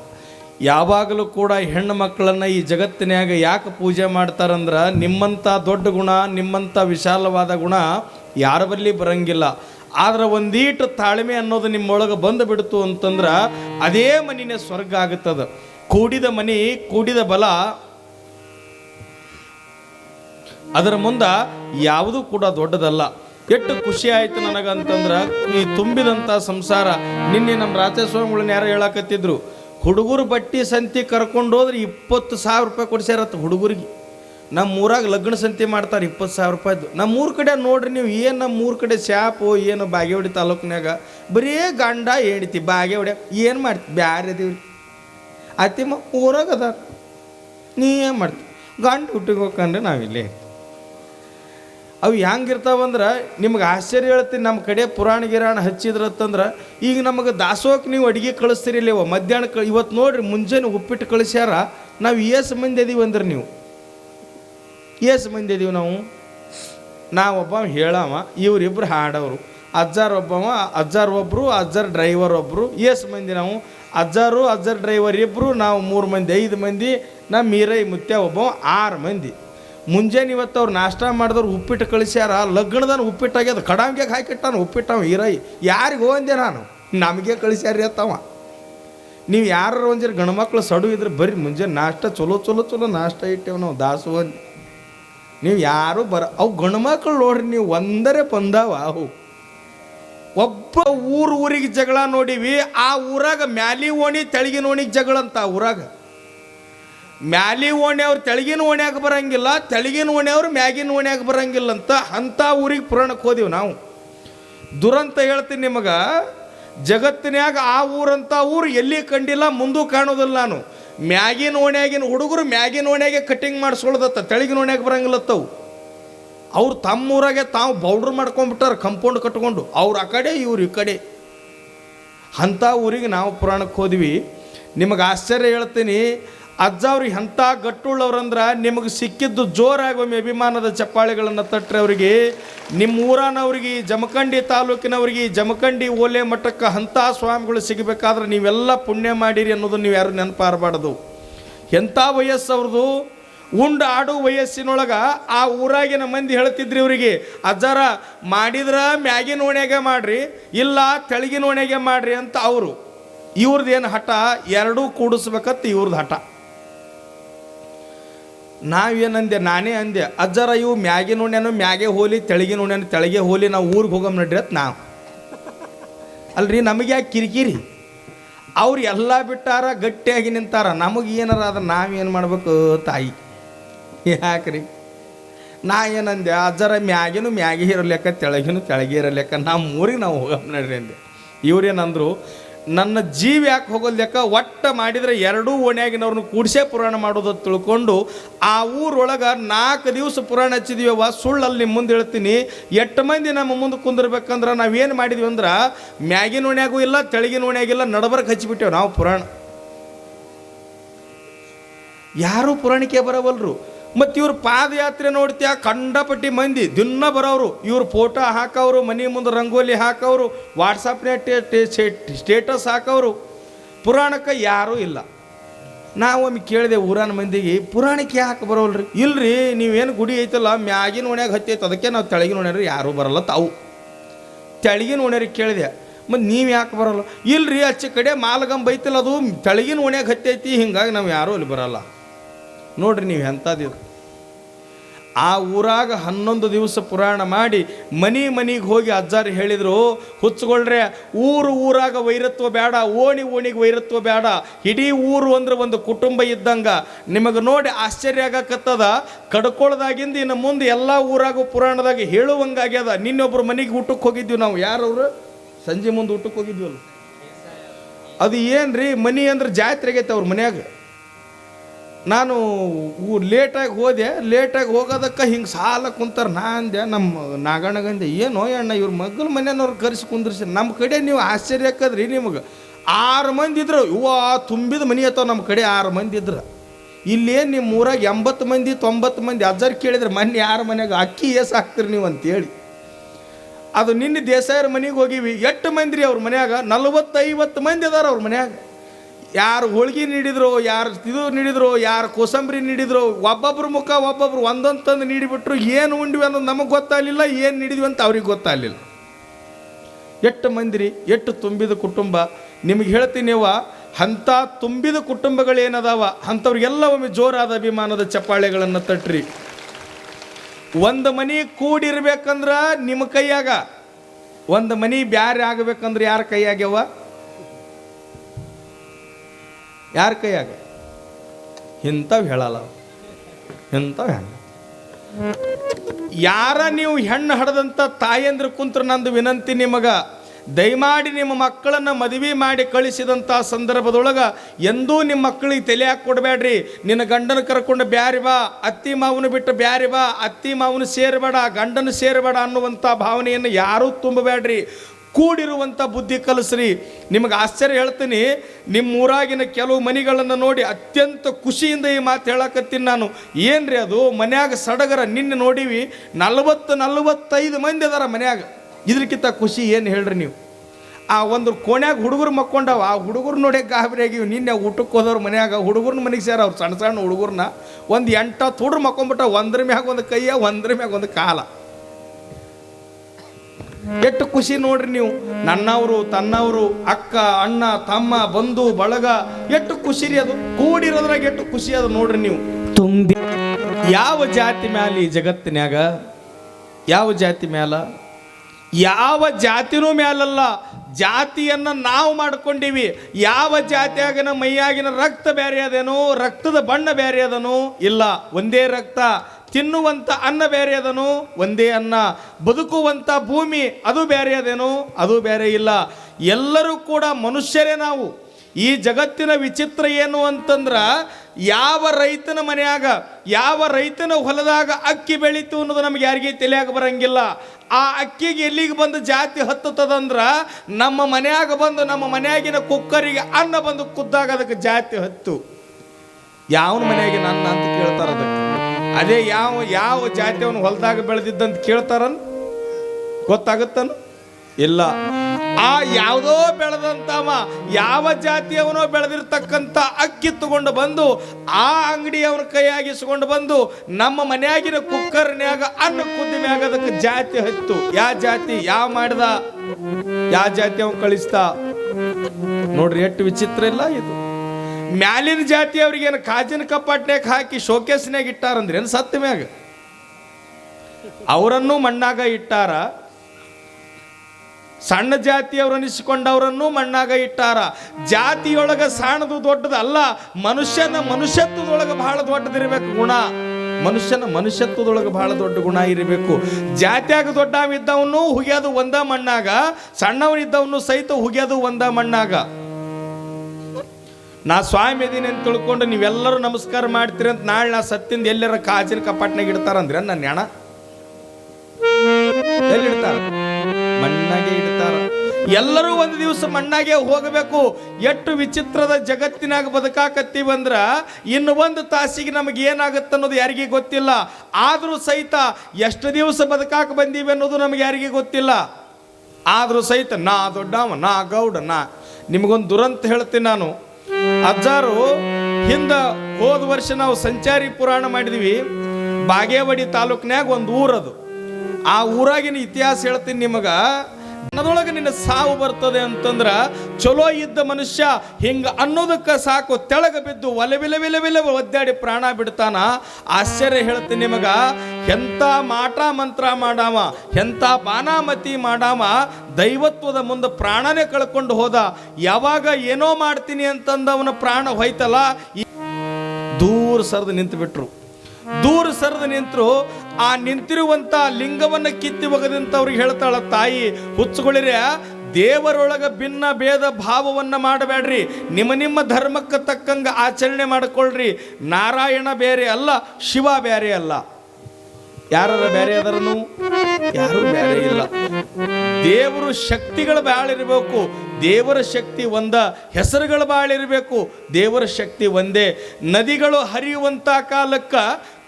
ಯಾವಾಗಲೂ ಕೂಡ ಹೆಣ್ಣು ಮಕ್ಕಳನ್ನು ಈ ಜಗತ್ತಿನ್ಯಾಗ ಯಾಕೆ ಪೂಜೆ ಮಾಡ್ತಾರಂದ್ರೆ ನಿಮ್ಮಂಥ ದೊಡ್ಡ ಗುಣ ನಿಮ್ಮಂಥ ವಿಶಾಲವಾದ ಗುಣ ಯಾರ ಬಲ್ಲಿ ಬರಂಗಿಲ್ಲ. ಆದ್ರೆ ಒಂದೀಟು ತಾಳ್ಮೆ ಅನ್ನೋದು ನಿಮ್ಮೊಳಗೆ ಬಂದು ಬಿಡ್ತು ಅಂತಂದ್ರೆ ಅದೇ ಮನಿನೇ ಸ್ವರ್ಗ ಆಗುತ್ತದೆ ಕೂಡಿದ ಮನೆ, ಕೂಡಿದ ಬಲ ಅದರ ಮುಂದೆ ಯಾವುದೂ ಕೂಡ ದೊಡ್ಡದಲ್ಲ. ಎಷ್ಟು ಖುಷಿ ಆಯ್ತು ನನಗಂತಂದ್ರೆ ಈ ತುಂಬಿದಂಥ ಸಂಸಾರ. ನಿನ್ನೆ ನಮ್ಮ ರಾಜಸ್ವಾಮಿಗಳನ್ನ ಯಾರು ಹೇಳಕತ್ತಿದ್ರು, ಹುಡುಗರು ಬಟ್ಟಿ ಸಂತಿ ಕರ್ಕೊಂಡು ಹೋದ್ರೆ ಇಪ್ಪತ್ತು ಸಾವಿರ ರೂಪಾಯಿ ಕೊಡ್ಸ್ಯಾರತ್ತ ಹುಡುಗರಿಗೆ. ನಮ್ಮ ಊರಾಗ ಲಗ್ನ ಸಂತಿ ಮಾಡ್ತಾರೆ ಇಪ್ಪತ್ತು ಸಾವಿರ ರೂಪಾಯ್ದು ನಮ್ಮ ಊರ ಕಡೆ ನೋಡ್ರಿ ನೀವು, ಏನು ನಮ್ಮ ಊರ ಕಡೆ ಶಾಪು ಏನು ಬಾಗೇವಾಡಿ ತಾಲೂಕಿನಾಗ ಬರೀ ಗಂಡ, ಹೆಂಡ್ತಿ, ಬಾಗೇವಾಡಿ, ಏನು ಮಾಡ್ತಿ, ಬ್ಯಾರೆ ದೇವ್ರಿ ಅತಿಮ್ಮ ಊರಾಗ ಅದ ನೀ ಏನು ಮಾಡ್ತಿ? ಗಂಡು ಹುಟ್ಟಿಗೆ ಹೋಗ್ಕಂದ್ರೆ ನಾವಿಲ್ಲೇ. ಅವು ಹೆಂಗಿರ್ತಾವಂದ್ರೆ ನಿಮ್ಗೆ ಆಶ್ಚರ್ಯ ಹೇಳ್ತೀನಿ ನಮ್ಮ ಕಡೆ ಪುರಾಣ ಗಿರಾಣ ಹಚ್ಚಿದ್ರತ್ತಂದ್ರೆ ಈಗ ನಮಗೆ ದಾಸೋಕೆ ನೀವು ಅಡುಗೆ ಕಳಿಸ್ತೀರಿ ಇಲ್ಲವ? ಮಧ್ಯಾಹ್ನ ಕ ಇವತ್ತು ನೋಡ್ರಿ ಮುಂಜಾನೆ ಉಪ್ಪಿಟ್ಟು ಕಳಿಸ್ಯಾರ, ನಾವು ಏಸು ಮಂದಿ ಅದೀವಿ ಅಂದ್ರೆ ನೀವು. ಏಸು ಮಂದಿ ಅದೀವಿ ನಾವು. ನಾವೊಬ್ಬ ಹೇಳವ ಇವರಿಬ್ಬರು ಹಾಡೋರು ಅಜ್ಜಾರ್ ಒಬ್ಬವ, ಅಜ್ಜಾರ್ ಒಬ್ಬರು ಅಜ್ಜಾರ್ ಡ್ರೈವರ್ ಒಬ್ಬರು ಏಸು ಮಂದಿ ನಾವು. ಅಜ್ಜಾರು, ಅಜ್ಜಾರ್ ಡ್ರೈವರ್ ಇಬ್ಬರು ನಾವು ಮೂರು ಮಂದಿ, ಐದು ಮಂದಿ ನಮ್ಮ ಮೀರೈ ಮುತ್ಯ ಒಬ್ಬವ ಆರು ಮಂದಿ. ಮುಂಜಾನೆ ಇವತ್ತು ಅವ್ರು ನಾಷ್ಟ ಮಾಡಿದವ್ರು ಉಪ್ಪಿಟ್ಟು ಕಳಿಸ್ಯಾರ ಲಗ್ನದಾನ ಉಪ್ಪಿಟ್ಟು ಆಗ್ಯದ ಕಡಾಂಗ್ಯಾಗ ಹಾಕಿಟ್ಟಾನ ಉಪ್ಪಿಟ್ಟವ ಈರೈ ಯಾರಿಗೆ ಹೋಗಂದೆ ನಾನು? ನಮಗೆ ಕಳಿಸ್ಯಾರಿ ಅತ್ತವ. ನೀವು ಯಾರು ಒಂದಿರ ಗಂಡ್ಮಕ್ಳು ಸಡು ಇದ್ರೆ ಬರ್ರಿ, ಮುಂಜಾನೆ ನಾಷ್ಟ ಚಲೋ ಚಲೋ ಚಲೋ ನಾಷ್ಟ ಇಟ್ಟೇವೆ ನಾವು ದಾಸು ನೀವು ಯಾರು ಬರ, ಅವು ಗಂಡ್ಮಕ್ಳು ನೋಡ್ರಿ ನೀವು ಒಂದರೆ ಬಂದಾವ ಅವು. ಒಬ್ಬ ಊರು ಊರಿಗೆ ಜಗಳ ನೋಡಿವಿ, ಆ ಊರಾಗ ಮ್ಯಾಲಿ ಓಣಿ ತೆಳಗಿನ ಓಣಿಗೆ ಜಗಳ ಅಂತ ಊರಾಗ. ಮ್ಯಾಲಿ ಓಣ್ಯವ್ರು ತೆಳಗಿನ ಓಣ್ಯಾಗ ಬರಂಗಿಲ್ಲ, ತೆಳಗಿನ ಓಣ್ಯವ್ರು ಮ್ಯಾಗಿನ ಓಣ್ಯಾಗ ಬರಂಗಿಲ್ಲ ಅಂತ ಅಂಥ ಊರಿಗೆ ಪುರಾಣಕ್ಕೆ ಹೋದಿವಿ ನಾವು. ದುರಂತ ಹೇಳ್ತೀನಿ ನಿಮಗೆ, ಜಗತ್ತಿನ್ಯಾಗ ಆ ಊರಂಥ ಊರು ಎಲ್ಲಿ ಕಂಡಿಲ್ಲ ಮುಂದೂ ಕಾಣೋದಿಲ್ಲ ನಾನು. ಮ್ಯಾಗಿನ ಓಣ್ಯಾಗಿನ ಹುಡುಗರು ಮ್ಯಾಗಿನ ಓಣ್ಯಾಗೆ ಕಟ್ಟಿಂಗ್ ಮಾಡಿಸ್ಕೊಳ್ಳೋದತ್ತ ತೆಳಗಿನ ಓಣ್ಯಾಗ ಬರಂಗಿಲ್ಲತ್ತವು. ಅವ್ರು ತಮ್ಮ ಊರಾಗೆ ತಾವು ಬೌಡ್ರ್ ಮಾಡ್ಕೊಂಡ್ಬಿಟ್ಟಾರ ಕಂಪೌಂಡ್ ಕಟ್ಕೊಂಡು. ಅವ್ರು ಆ ಕಡೆ, ಇವ್ರು ಈ ಕಡೆ. ಅಂಥ ಊರಿಗೆ ನಾವು ಪುರಾಣಕ್ಕೆ ಹೋದ್ವಿ. ನಿಮಗೆ ಆಶ್ಚರ್ಯ ಹೇಳ್ತೀನಿ ಅಜ್ಜ ಅವ್ರಿಗೆ ಎಂಥ ಗಟ್ಟುಳ್ಳವ್ರಂದ್ರೆ ನಿಮಗೆ ಸಿಕ್ಕಿದ್ದು ಜೋರಾಗಿ ಒಮ್ಮೆ ಅಭಿಮಾನದ ಚಪ್ಪಾಳೆಗಳನ್ನು ತಟ್ಟರೆ ಅವರಿಗೆ. ನಿಮ್ಮ ಊರನವ್ರಿಗೆ ಜಮಖಂಡಿ ತಾಲೂಕಿನವ್ರಿಗೆ ಜಮಖಂಡಿ ಓಲೆ ಮಠಕ್ಕೆ ಅಂಥ ಸ್ವಾಮಿಗಳು ಸಿಗಬೇಕಾದ್ರೆ ನೀವೆಲ್ಲ ಪುಣ್ಯ ಮಾಡಿರಿ ಅನ್ನೋದು ನೀವು ಯಾರು ನೆನಪಾರಬಾರ್ದು. ಎಂಥ ವಯಸ್ಸು ಅವ್ರದ್ದು ಉಂಡ ಆಡು ವಯಸ್ಸಿನೊಳಗೆ ಆ ಊರಾಗಿನ ಮಂದಿ ಹೇಳ್ತಿದ್ರಿ ಇವರಿಗೆ ಅಜ್ಜಾರ, ಮಾಡಿದ್ರೆ ಮ್ಯಾಗಿನ ಓಣೆಗೆ ಮಾಡ್ರಿ, ಇಲ್ಲ ತೆಳಗಿನ ಓಣೆಗೆ ಮಾಡ್ರಿ ಅಂತ ಅವರು. ಇವ್ರದ್ದು ಏನು ಹಠ? ಎರಡೂ ಕೂಡಿಸ್ಬೇಕತ್ತ ಇವ್ರದ್ದು ಹಠ. ನಾವೇನಂದೆ, ನಾನೇ ಅಂದೆ, ಅಜ್ಜರ ಇವು ಮ್ಯಾಗಿನ ಉಣ್ಣೆನು ಮ್ಯಾಗೆ ಹೋಲಿ ತೆಳಗಿನ ಓಣ್ಯಾನು ತೆಳಗೆ ಹೋಲಿ, ನಾವು ಊರಿಗೆ ಹೋಗಮ್ ನಡ್ರಿ ಅಂತ ನಾವು. ಅಲ್ರಿ, ನಮಗೆ ಯಾಕೆ ಕಿರಿಕಿರಿ? ಅವ್ರು ಎಲ್ಲ ಬಿಟ್ಟಾರ, ಗಟ್ಟಿಯಾಗಿ ನಿಂತಾರ. ನಮಗೆ ಏನಾರ ಅದ ನಾವೇನು ಮಾಡ್ಬೇಕು, ತಾಯಿ? ಯಾಕ್ರಿ? ನಾ ಏನಂದೆ, ಅಜ್ಜರ ಮ್ಯಾಗಿನೂ ಮ್ಯಾಗೆ ಇರಲೆಕ್ಕ ತೆಳಗಿನೂ ತೆಳಗೆ ಇರಲೆಕ್ಕ ನಮ್ಮ ಊರಿಗೆ ನಾವು ಹೋಗಮ್ ನಡ್ರಿ ಅಂದೆ. ಇವ್ರೇನಂದ್ರು ನನ್ನ ಜೀವ ಯಾಕೆ ಹೋಗೋದು ಲೆಕ್ಕ? ಒಟ್ಟ ಮಾಡಿದರೆ ಎರಡೂ ಓಣ್ಯಾಗಿನವ್ರನ್ನ ಕೂಡಿಸೇ ಪುರಾಣ ಮಾಡೋದು ತಿಳ್ಕೊಂಡು ಆ ಊರೊಳಗೆ ನಾಲ್ಕು ದಿವಸ ಪುರಾಣ ಹಚ್ಚಿದೀವವ ಸುಳ್ಳಲ್ಲಿ ನಿಮ್ಮ ಮುಂದೆ ಹೇಳ್ತೀನಿ. ಎಟ್ಟು ಮಂದಿ ನಮ್ಮ ಮುಂದೆ ಕುಂದಿರ್ಬೇಕಂದ್ರೆ ನಾವೇನು ಮಾಡಿದ್ವಿ ಅಂದ್ರೆ ಮ್ಯಾಗಿನ ಓಣ್ಯಾಗೂ ಇಲ್ಲ, ತೆಳಗಿನ ಓಣ್ಯಾಗಿಲ್ಲ ನಡಬರ್ಕ್ ಹಚ್ಚಿಬಿಟ್ಟೇವೆ ನಾವು ಪುರಾಣ. ಯಾರೂ ಪುರಾಣಿಕೆ ಬರವಲ್ರು. ಮತ್ತು ಇವ್ರ ಪಾದಯಾತ್ರೆ ನೋಡ್ತೀಯ ಕಂಡಪಟ್ಟಿ ಮಂದಿ, ದಿನ ಬರೋರು ಇವರು ಫೋಟೋ ಹಾಕೋರು ಮನೆ ಮುಂದೆ ರಂಗೋಲಿ ಹಾಕೋರು ವಾಟ್ಸಪ್ನೇ ಸ್ಟೇಟಸ್ ಹಾಕೋರು ಪುರಾಣಕ್ಕೆ ಯಾರೂ ಇಲ್ಲ. ನಾವು ಒಮ್ಮೆ ಕೇಳಿದೆ ಊರಾನ ಮಂದಿಗೆ, ಪುರಾಣಕ್ಕೆ ಯಾಕೆ ಬರೋಲ್ರಿ? ಇಲ್ರಿ, ನೀವೇನು ಗುಡಿ ಐತಲ್ಲ, ಮ್ಯಾಗಿನ ಓಣ್ಯಾಗ ಹತ್ತೈತೆ ಅದಕ್ಕೆ ನಾವು ತೆಳಗಿನ ಓಣ್ಯಾರ ಯಾರೂ ಬರಲ್ಲ ತಾವು. ತೆಳಗಿನ ಓಣ್ಯಾರಿಗೆ ಕೇಳಿದೆ, ಮತ್ತು ನೀವು ಯಾಕೆ ಬರೋಲ್ಲ? ಇಲ್ರಿ, ಅಚ್ಚ ಕಡೆ ಮಾಲ್ಗಂಬ ಐತಲ್ಲ ಅದು, ತೆಳಗಿನ ಓಣ್ಯಾಗ ಹತ್ತೈತಿ ಹಿಂಗಾಗಿ ನಾವು ಯಾರೂ ಅಲ್ಲಿ ಬರಲ್ಲ. ನೋಡ್ರಿ ನೀವು ಎಂಥದ್ದು ಆ ಊರಾಗ ಹನ್ನೊಂದು ದಿವಸ ಪುರಾಣ ಮಾಡಿ ಮನಿ ಮನಿಗೆ ಹೋಗಿ ಅಜ್ಜಾರು ಹೇಳಿದರು, ಹುಚ್ಚುಗೊಳ್ರೆ, ಊರು ಊರಾಗ ವೈರತ್ವ ಬೇಡ, ಓಣಿ ಓಣಿಗೆ ವೈರತ್ವ ಬೇಡ, ಇಡೀ ಊರು ಅಂದ್ರೆ ಒಂದು ಕುಟುಂಬ ಇದ್ದಂಗ. ನಿಮಗೆ ನೋಡಿ ಆಶ್ಚರ್ಯ ಆಗಕತ್ತದ, ಕಡ್ಕೊಳ್ದಾಗಿಂದ ಇನ್ನು ಮುಂದೆ ಎಲ್ಲ ಊರಾಗೂ ಪುರಾಣದಾಗ ಹೇಳುವಂಗಾಗ್ಯದ. ನಿನ್ನೊಬ್ಬರು ಮನೆಗೆ ಊಟಕ್ಕೆ ಹೋಗಿದ್ವಿ ನಾವು, ಯಾರವರು? ಸಂಜೆ ಮುಂದೆ ಊಟಕ್ಕೆ ಹೋಗಿದ್ವಲ್ಲ? ಅದು ಏನು ರೀ ಮನಿ ಅಂದ್ರೆ ಜಾತ್ರೆ ಆಗೈತೆ ಅವ್ರ ಮನ್ಯಾಗ? ನಾನು ಲೇಟಾಗಿ ಹೋದೆ, ಲೇಟಾಗಿ ಹೋಗೋದಕ್ಕೆ ಹಿಂಗೆ ಸಾಲ ಕುಂತಾರೆ. ನಾ ಅಂದೆ, ನಮ್ಮ ನಾಗಣ್ಣಗಂದೆ ಏನೋ ಅಣ್ಣ, ಇವ್ರ ಮಗ್ಳ ಮನೆಯವ್ರು ಕರೆಸಿ ಕುಂದ್ರಿಸಿ ನಮ್ಮ ಕಡೆ ನೀವು ಆಶ್ಚರ್ಯ ಆಕದ್ರಿ ನಿಮಗೆ. ಆರು ಮಂದಿ ಇದ್ರು ಇವ ತುಂಬಿದ ಮನೆ ಅತ್ತಾವ ನಮ್ಮ ಕಡೆ. ಆರು ಮಂದಿ ಇದ್ರು. ಇಲ್ಲೇನು ನಿಮ್ಮ ಊರಾಗ ಎಂಬತ್ತು ಮಂದಿ, ತೊಂಬತ್ತು ಮಂದಿ ಅಜ್ಜರ್ ಕೇಳಿದ್ರೆ, ಮೊನ್ನೆ ಯಾರ ಮನ್ಯಾಗ ಅಕ್ಕಿ ಏಸು ಹಾಕ್ತೀರಿ ನೀವು? ಅಂತೇಳಿ. ಅದು ನಿನ್ನೆ ದೇಸಾಯರ ಮನೆಗೆ ಹೋಗಿವಿ ಎಷ್ಟು ಮಂದಿ ರೀ ಅವ್ರ ಮನ್ಯಾಗ? ನಲವತ್ತೈವತ್ತು ಮಂದಿ ಅದಾರ ಅವ್ರ ಮನ್ಯಾಗ. ಯಾರು ಹೋಳ್ಗೆ ನೀಡಿದ್ರು, ಯಾರು ಇದು ನೀಡಿದ್ರು, ಯಾರು ಕೋಸಂಬರಿ ನೀಡಿದ್ರು, ಒಬ್ಬೊಬ್ರ ಮುಖ ಒಬ್ಬೊಬ್ರು ಒಂದೊಂದು ತಂದು ನೀಡಿಬಿಟ್ರು ಏನು ಉಂಡ್ವಿ ಅನ್ನೋದು ನಮಗೆ ಗೊತ್ತಾಗಲಿಲ್ಲ, ಏನು ನೀಡಿದ್ವಿ ಅಂತ ಅವ್ರಿಗೆ ಗೊತ್ತಾಗಲಿಲ್ಲ. ಎಷ್ಟು ಮಂದಿರಿ ಎಷ್ಟು ತುಂಬಿದ ಕುಟುಂಬ. ನಿಮಗೆ ಹೇಳ್ತೀನಿ ನೀವು ಅಂಥ ತುಂಬಿದ ಕುಟುಂಬಗಳೇನದಾವ, ಅಂಥವ್ರಿಗೆಲ್ಲ ಒಮ್ಮೆ ಜೋರಾದ ಅಭಿಮಾನದ ಚಪ್ಪಾಳೆಗಳನ್ನು ತಟ್ರಿ. ಒಂದು ಮನೆ ಕೂಡಿರ್ಬೇಕಂದ್ರೆ ನಿಮ್ಮ ಕೈಯಾಗ, ಒಂದು ಮನೆ ಬ್ಯಾರೆ ಆಗಬೇಕಂದ್ರೆ ಯಾರ ಕೈಯಾಗ್ಯವ? ಯಾರ ಕೈಯಾಗ? ಇಂಥವು ಹೇಳಲ್ಲ ಇಂಥವ್ ಹೆಣ್ಣು. ಯಾರ ನೀವು ಹೆಣ್ಣು ಹಡದಂಥ ತಾಯಂದ್ರ ಕುಂತ್ರ ನಂದು ವಿನಂತಿ ನಿಮಗೆ. ದಯಮಾಡಿ ನಿಮ್ಮ ಮಕ್ಕಳನ್ನು ಮದುವೆ ಮಾಡಿ ಕಳಿಸಿದಂಥ ಸಂದರ್ಭದೊಳಗೆ ಎಂದೂ ನಿಮ್ಮ ಮಕ್ಕಳಿಗೆ ತಲೆ ಹಾಕಿ ಕೊಡಬೇಡ್ರಿ. ನಿನ್ನ ಗಂಡನ ಕರ್ಕೊಂಡು ಬ್ಯಾರಿ ಬಾ, ಅತ್ತಿ ಮಾವನ ಬಿಟ್ಟು ಬ್ಯಾರಿ ಬಾ, ಅತ್ತಿ ಮಾವನ ಸೇರಬೇಡ, ಗಂಡನ ಸೇರಬೇಡ ಅನ್ನುವಂಥ ಭಾವನೆಯನ್ನು ಯಾರೂ ತುಂಬಬೇಡ್ರಿ. ಕೂಡಿರುವಂಥ ಬುದ್ಧಿ ಕಲಿಸ್ರಿ. ನಿಮಗೆ ಆಶ್ಚರ್ಯ ಹೇಳ್ತೀನಿ ನಿಮ್ಮ ಊರಾಗಿನ ಕೆಲವು ಮನೆಗಳನ್ನು ನೋಡಿ ಅತ್ಯಂತ ಖುಷಿಯಿಂದ ಈ ಮಾತು ಹೇಳಕತ್ತೀನಿ ನಾನು. ಏನ್ರಿ ಅದು? ಮನ್ಯಾಗ ಸಡಗರ ನಿನ್ನೆ ನೋಡಿವಿ, ನಲವತ್ತು ನಲವತ್ತೈದು ಮಂದಿ ಅದಾರ ಮನ್ಯಾಗ. ಇದ್ರಕ್ಕಿಂತ ಖುಷಿ ಏನು ಹೇಳ್ರಿ ನೀವು? ಆ ಒಂದು ಕೋಣ್ಯಾಗ ಹುಡುಗರು ಮಕ್ಕೊಂಡವ, ಆ ಹುಡುಗರು ನೋಡಿ ಗಾಬರಿ ಆಗಿವಿ. ನಿನ್ನೆ ಊಟಕ್ಕೆ ಹೋದವ್ರು ಮನ್ಯಾಗ, ಹುಡುಗರ್ನ ಮನೆಗೆ ಸೇರ ಅವ್ರು ಸಣ್ಣ ಸಣ್ಣ ಹುಡುಗರ್ನ, ಒಂದು ಎಂಟತ್ತು ತುಡ್ರು ಮಕ್ಕೊಂಬಿಟ್ಟ ಒಂದ್ರ ಮ್ಯಾಗ ಒಂದು ಕೈಯ, ಒಂದ್ರ ಮ್ಯಾಗ ಒಂದು ಕಾಲ. ಎಷ್ಟು ಖುಷಿ ನೋಡ್ರಿ ನೀವು. ನನ್ನವರು ತನ್ನವರು ಅಕ್ಕ ಅಣ್ಣ ತಮ್ಮ ಬಂಧು ಬಳಗ ಎಷ್ಟು ಖುಷಿ ರೀ ಅದು. ಕೂಡಿರೋದ್ರಾಗ ಎಷ್ಟು ಖುಷಿ ಅದು ನೋಡ್ರಿ ನೀವು. ತುಂಬಿ ಯಾವ ಜಾತಿ ಮ್ಯಾಲ ಈ ಜಗತ್ತಿನ್ಯಾಗ? ಯಾವ ಜಾತಿ ಮ್ಯಾಲ? ಯಾವ ಜಾತಿನೂ ಮ್ಯಾಲಲ್ಲ. ಜಾತಿಯನ್ನು ನಾವು ಮಾಡ್ಕೊಂಡಿವಿ. ಯಾವ ಜಾತಿಯಾಗಿನ ಮೈಯಾಗಿನ ರಕ್ತ ಬೇರೆ ಅದೇನೋ ರಕ್ತದ ಬಣ್ಣ ಬೇರೆ ಅದನೋ ಇಲ್ಲ. ಒಂದೇ ರಕ್ತ. ತಿನ್ನುವಂಥ ಅನ್ನ ಬೇರೆ ಅದನು ಒಂದೇ ಅನ್ನ. ಬದುಕುವಂಥ ಭೂಮಿ ಅದು ಬೇರೆ ಅದೇನು ಅದು ಬೇರೆ ಇಲ್ಲ. ಎಲ್ಲರೂ ಕೂಡ ಮನುಷ್ಯರೇ ನಾವು. ಈ ಜಗತ್ತಿನ ವಿಚಿತ್ರ ಏನು ಅಂತಂದ್ರೆ, ಯಾವ ರೈತನ ಮನೆಯಾಗ, ಯಾವ ರೈತನ ಹೊಲದಾಗ ಅಕ್ಕಿ ಬೆಳೀತು ಅನ್ನೋದು ನಮ್ಗೆ ಯಾರಿಗೆ ತಲೆಯಾಗ ಬರಂಗಿಲ್ಲ. ಆ ಅಕ್ಕಿಗೆ ಎಲ್ಲಿಗೆ ಬಂದು ಜಾತಿ ಹತ್ತುತ್ತದಂದ್ರೆ, ನಮ್ಮ ಮನೆಯಾಗ ಬಂದು ನಮ್ಮ ಮನೆಯಾಗಿನ ಕುಕ್ಕರಿಗೆ ಅನ್ನ ಬಂದು ಕುದ್ದಾಗ ಅದಕ್ಕೆ ಜಾತಿ ಹತ್ತು. ಯಾವನ ಮನೆಯಾಗಿನ ಅನ್ನ ಅಂತ ಕೇಳ್ತಾರೆ ಅದೇ ಯಾವ ಯಾವ ಜಾತಿಯವನು ಹೊಲದಾಗ ಬೆಳೆದಿದ್ದಂತ ಕೇಳ್ತಾರನ್? ಗೊತ್ತಾಗುತ್ತನು? ಇಲ್ಲ. ಆ ಯಾವುದೋ ಬೆಳೆದಂತವ, ಯಾವ ಜಾತಿಯವನೋ ಬೆಳೆದಿರ್ತಕ್ಕಂಥ ಅಕ್ಕಿ ತಗೊಂಡು ಬಂದು, ಆ ಅಂಗಡಿಯವನ ಕೈಯಾಗಿಸ್ಕೊಂಡು ಬಂದು, ನಮ್ಮ ಮನೆಯಾಗಿನ ಕುಕ್ಕರ್ನ್ಯಾಗ, ಅನ್ನ ಕುದ್ದಿ ಅದಕ್ಕೆ ಜಾತಿ ಹತ್ತು ಯಾವ ಜಾತಿ ಯಾವ ಮಾಡಿದ? ಯಾವ ಜಾತಿ ಅವನು ಕಳಿಸ್ತಾ ನೋಡ್ರಿ, ಎಷ್ಟು ವಿಚಿತ್ರ ಇಲ್ಲ ಇದು. ಮ್ಯಾಲಿನ ಜಾತಿ ಅವ್ರಿಗೇನು ಕಾಜಿನ ಕಪಾಟ್ನ್ಯಾಗ ಹಾಕಿ ಶೋಕೇಸ್ನ್ಯಾಗ ಇಟ್ಟಾರಂದ್ರೆ ಏನು ಸತ್ತ ಮ್ಯಾಗ? ಅವರನ್ನು ಮಣ್ಣಾಗ ಇಟ್ಟಾರ. ಸಣ್ಣ ಜಾತಿಯವರನ್ನಿಸಿಕೊಂಡವರನ್ನು ಮಣ್ಣಾಗ ಇಟ್ಟಾರ. ಜಾತಿಯೊಳಗ ಸಣ್ಣದು ದೊಡ್ಡದಲ್ಲ, ಮನುಷ್ಯನ ಮನುಷ್ಯತ್ವದೊಳಗೆ ಬಹಳ ದೊಡ್ಡದಿರಬೇಕು ಗುಣ. ಮನುಷ್ಯನ ಮನುಷ್ಯತ್ವದೊಳಗೆ ಬಹಳ ದೊಡ್ಡ ಗುಣ ಇರಬೇಕು. ಜಾತಿಯಾಗ ದೊಡ್ಡವಿದ್ದವನು ಹುಗಿಯೋದು ಒಂದ ಮಣ್ಣಾಗ ಸಣ್ಣವನಿದ್ದವನು ಸಹಿತ ಹುಗಿಯೋದು ಒಂದ ಮಣ್ಣಾಗ. ನಾ ಸ್ವಾಮಿ ಇದೀನಿ ಅಂತ ತಿಳ್ಕೊಂಡು ನೀವೆಲ್ಲರೂ ನಮಸ್ಕಾರ ಮಾಡ್ತೀರಿ ಅಂತ ನಾಳೆ ನಾ ಸತ್ತಿಂದ ಎಲ್ಲರ ಕಾಜಿನ ಕಪಾಟ್ನಾಗ ಇಡ್ತಾರಂದ್ರೆ ನನ್ನ ಹೆಣ? ಎಲ್ಲಿಡ್ತಾರ ಮಣ್ಣಾಗೆ ಇಡ್ತಾರ. ಎಲ್ಲರೂ ಒಂದು ದಿವಸ ಮಣ್ಣಾಗೆ ಹೋಗಬೇಕು. ಎಷ್ಟು ವಿಚಿತ್ರದ ಜಗತ್ತಿನಾಗ ಬದುಕಾಕತ್ತೀವಿ ಅಂದ್ರ ಇನ್ನು ಒಂದು ತಾಸಿಗೆ ನಮಗೆ ಏನಾಗುತ್ತೆ ಅನ್ನೋದು ಯಾರಿಗೆ ಗೊತ್ತಿಲ್ಲ. ಆದರೂ ಸಹಿತ ಎಷ್ಟು ದಿವಸ ಬದುಕಾಕ ಬಂದೀವಿ ಅನ್ನೋದು ನಮಗೆ ಯಾರಿಗೆ ಗೊತ್ತಿಲ್ಲ. ಆದರೂ ಸಹಿತ ನಾ ದೊಡ್ಡವ, ನಾ ಗೌಡ, ನಾ ನಿಮಗೊಂದು ದುರಂತ ಹೇಳ್ತೀನಿ ನಾನು. ಅಜ್ಜಾರು ಹಿಂದ ಹೋದ ವರ್ಷ ನಾವು ಸಂಚಾರಿ ಪುರಾಣ ಮಾಡಿದ್ವಿ. ಬಾಗೇವಾಡಿ ತಾಲೂಕಿನಾಗ ಒಂದು ಊರದು. ಆ ಊರಾಗಿನ ಇತಿಹಾಸ ಹೇಳ್ತೀನಿ ನಿಮಗ. ನನ್ನದೊಳಗೆ ನಿನ್ನ ಸಾವು ಬರ್ತದೆ ಅಂತಂದ್ರ ಚಲೋ ಇದ್ದ ಮನುಷ್ಯ ಹಿಂಗ ಅನ್ನೋದಕ್ಕೆ ಸಾಕು. ತೆಳಗ ಬಿದ್ದು ಒಲೆ ಒದ್ದಾಡಿ ಪ್ರಾಣ ಬಿಡ್ತಾನ. ಆಶ್ಚರ್ಯ ಹೇಳ್ತೀನಿ ನಿಮಗ ಎಂಥ ಮಾಟ ಮಂತ್ರ ಮಾಡಾವ ಎಂಥ ಬಾನಾಮತಿ ಮಾಡಾವ, ದೈವತ್ವದ ಮುಂದೆ ಪ್ರಾಣನೇ ಕಳ್ಕೊಂಡು ಹೋದ. ಯಾವಾಗ ಏನೋ ಮಾಡ್ತೀನಿ ಅಂತಂದ ಅವನ ಪ್ರಾಣ ಹೋಯ್ತಲ್ಲ ದೂರ ಸರಿದು ನಿಂತು ಬಿಟ್ರು ದೂರ ಸರಿದು ನಿಂತರು ಆ ನಿಂತಿರುವಂತ ಲಿಂಗವನ್ನ ಕಿತ್ತಿ ಒಗದಂತವ್ರಿಗೆ ಹೇಳ್ತಾಳ, ತಾಯಿ, ಹುಚ್ಚುಗಳಿರ, ದೇವರೊಳಗ ಭಿನ್ನ ಭೇದ ಭಾವವನ್ನ ಮಾಡಬೇಡ್ರಿ. ನಿಮ್ಮ ನಿಮ್ಮ ಧರ್ಮಕ್ಕೆ ತಕ್ಕಂಗ ಆಚರಣೆ ಮಾಡಿಕೊಳ್ಳ್ರಿ ನಾರಾಯಣ ಬೇರೆ ಅಲ್ಲ, ಶಿವ ಬೇರೆ ಅಲ್ಲ. ಯಾರ ಬೇರೆ ಅದರನು? ಯಾರು ಬೇರೆ ಇಲ್ಲ. ದೇವರು ಶಕ್ತಿಗಳು ಬಾಳಿರಬೇಕು ದೇವರ ಶಕ್ತಿ ಒಂದ, ಹೆಸರುಗಳು ಬಾಳಿರಬೇಕು ದೇವರ ಶಕ್ತಿ ಒಂದೇ. ನದಿಗಳು ಹರಿಯುವಂಥ ಕಾಲಕ್ಕ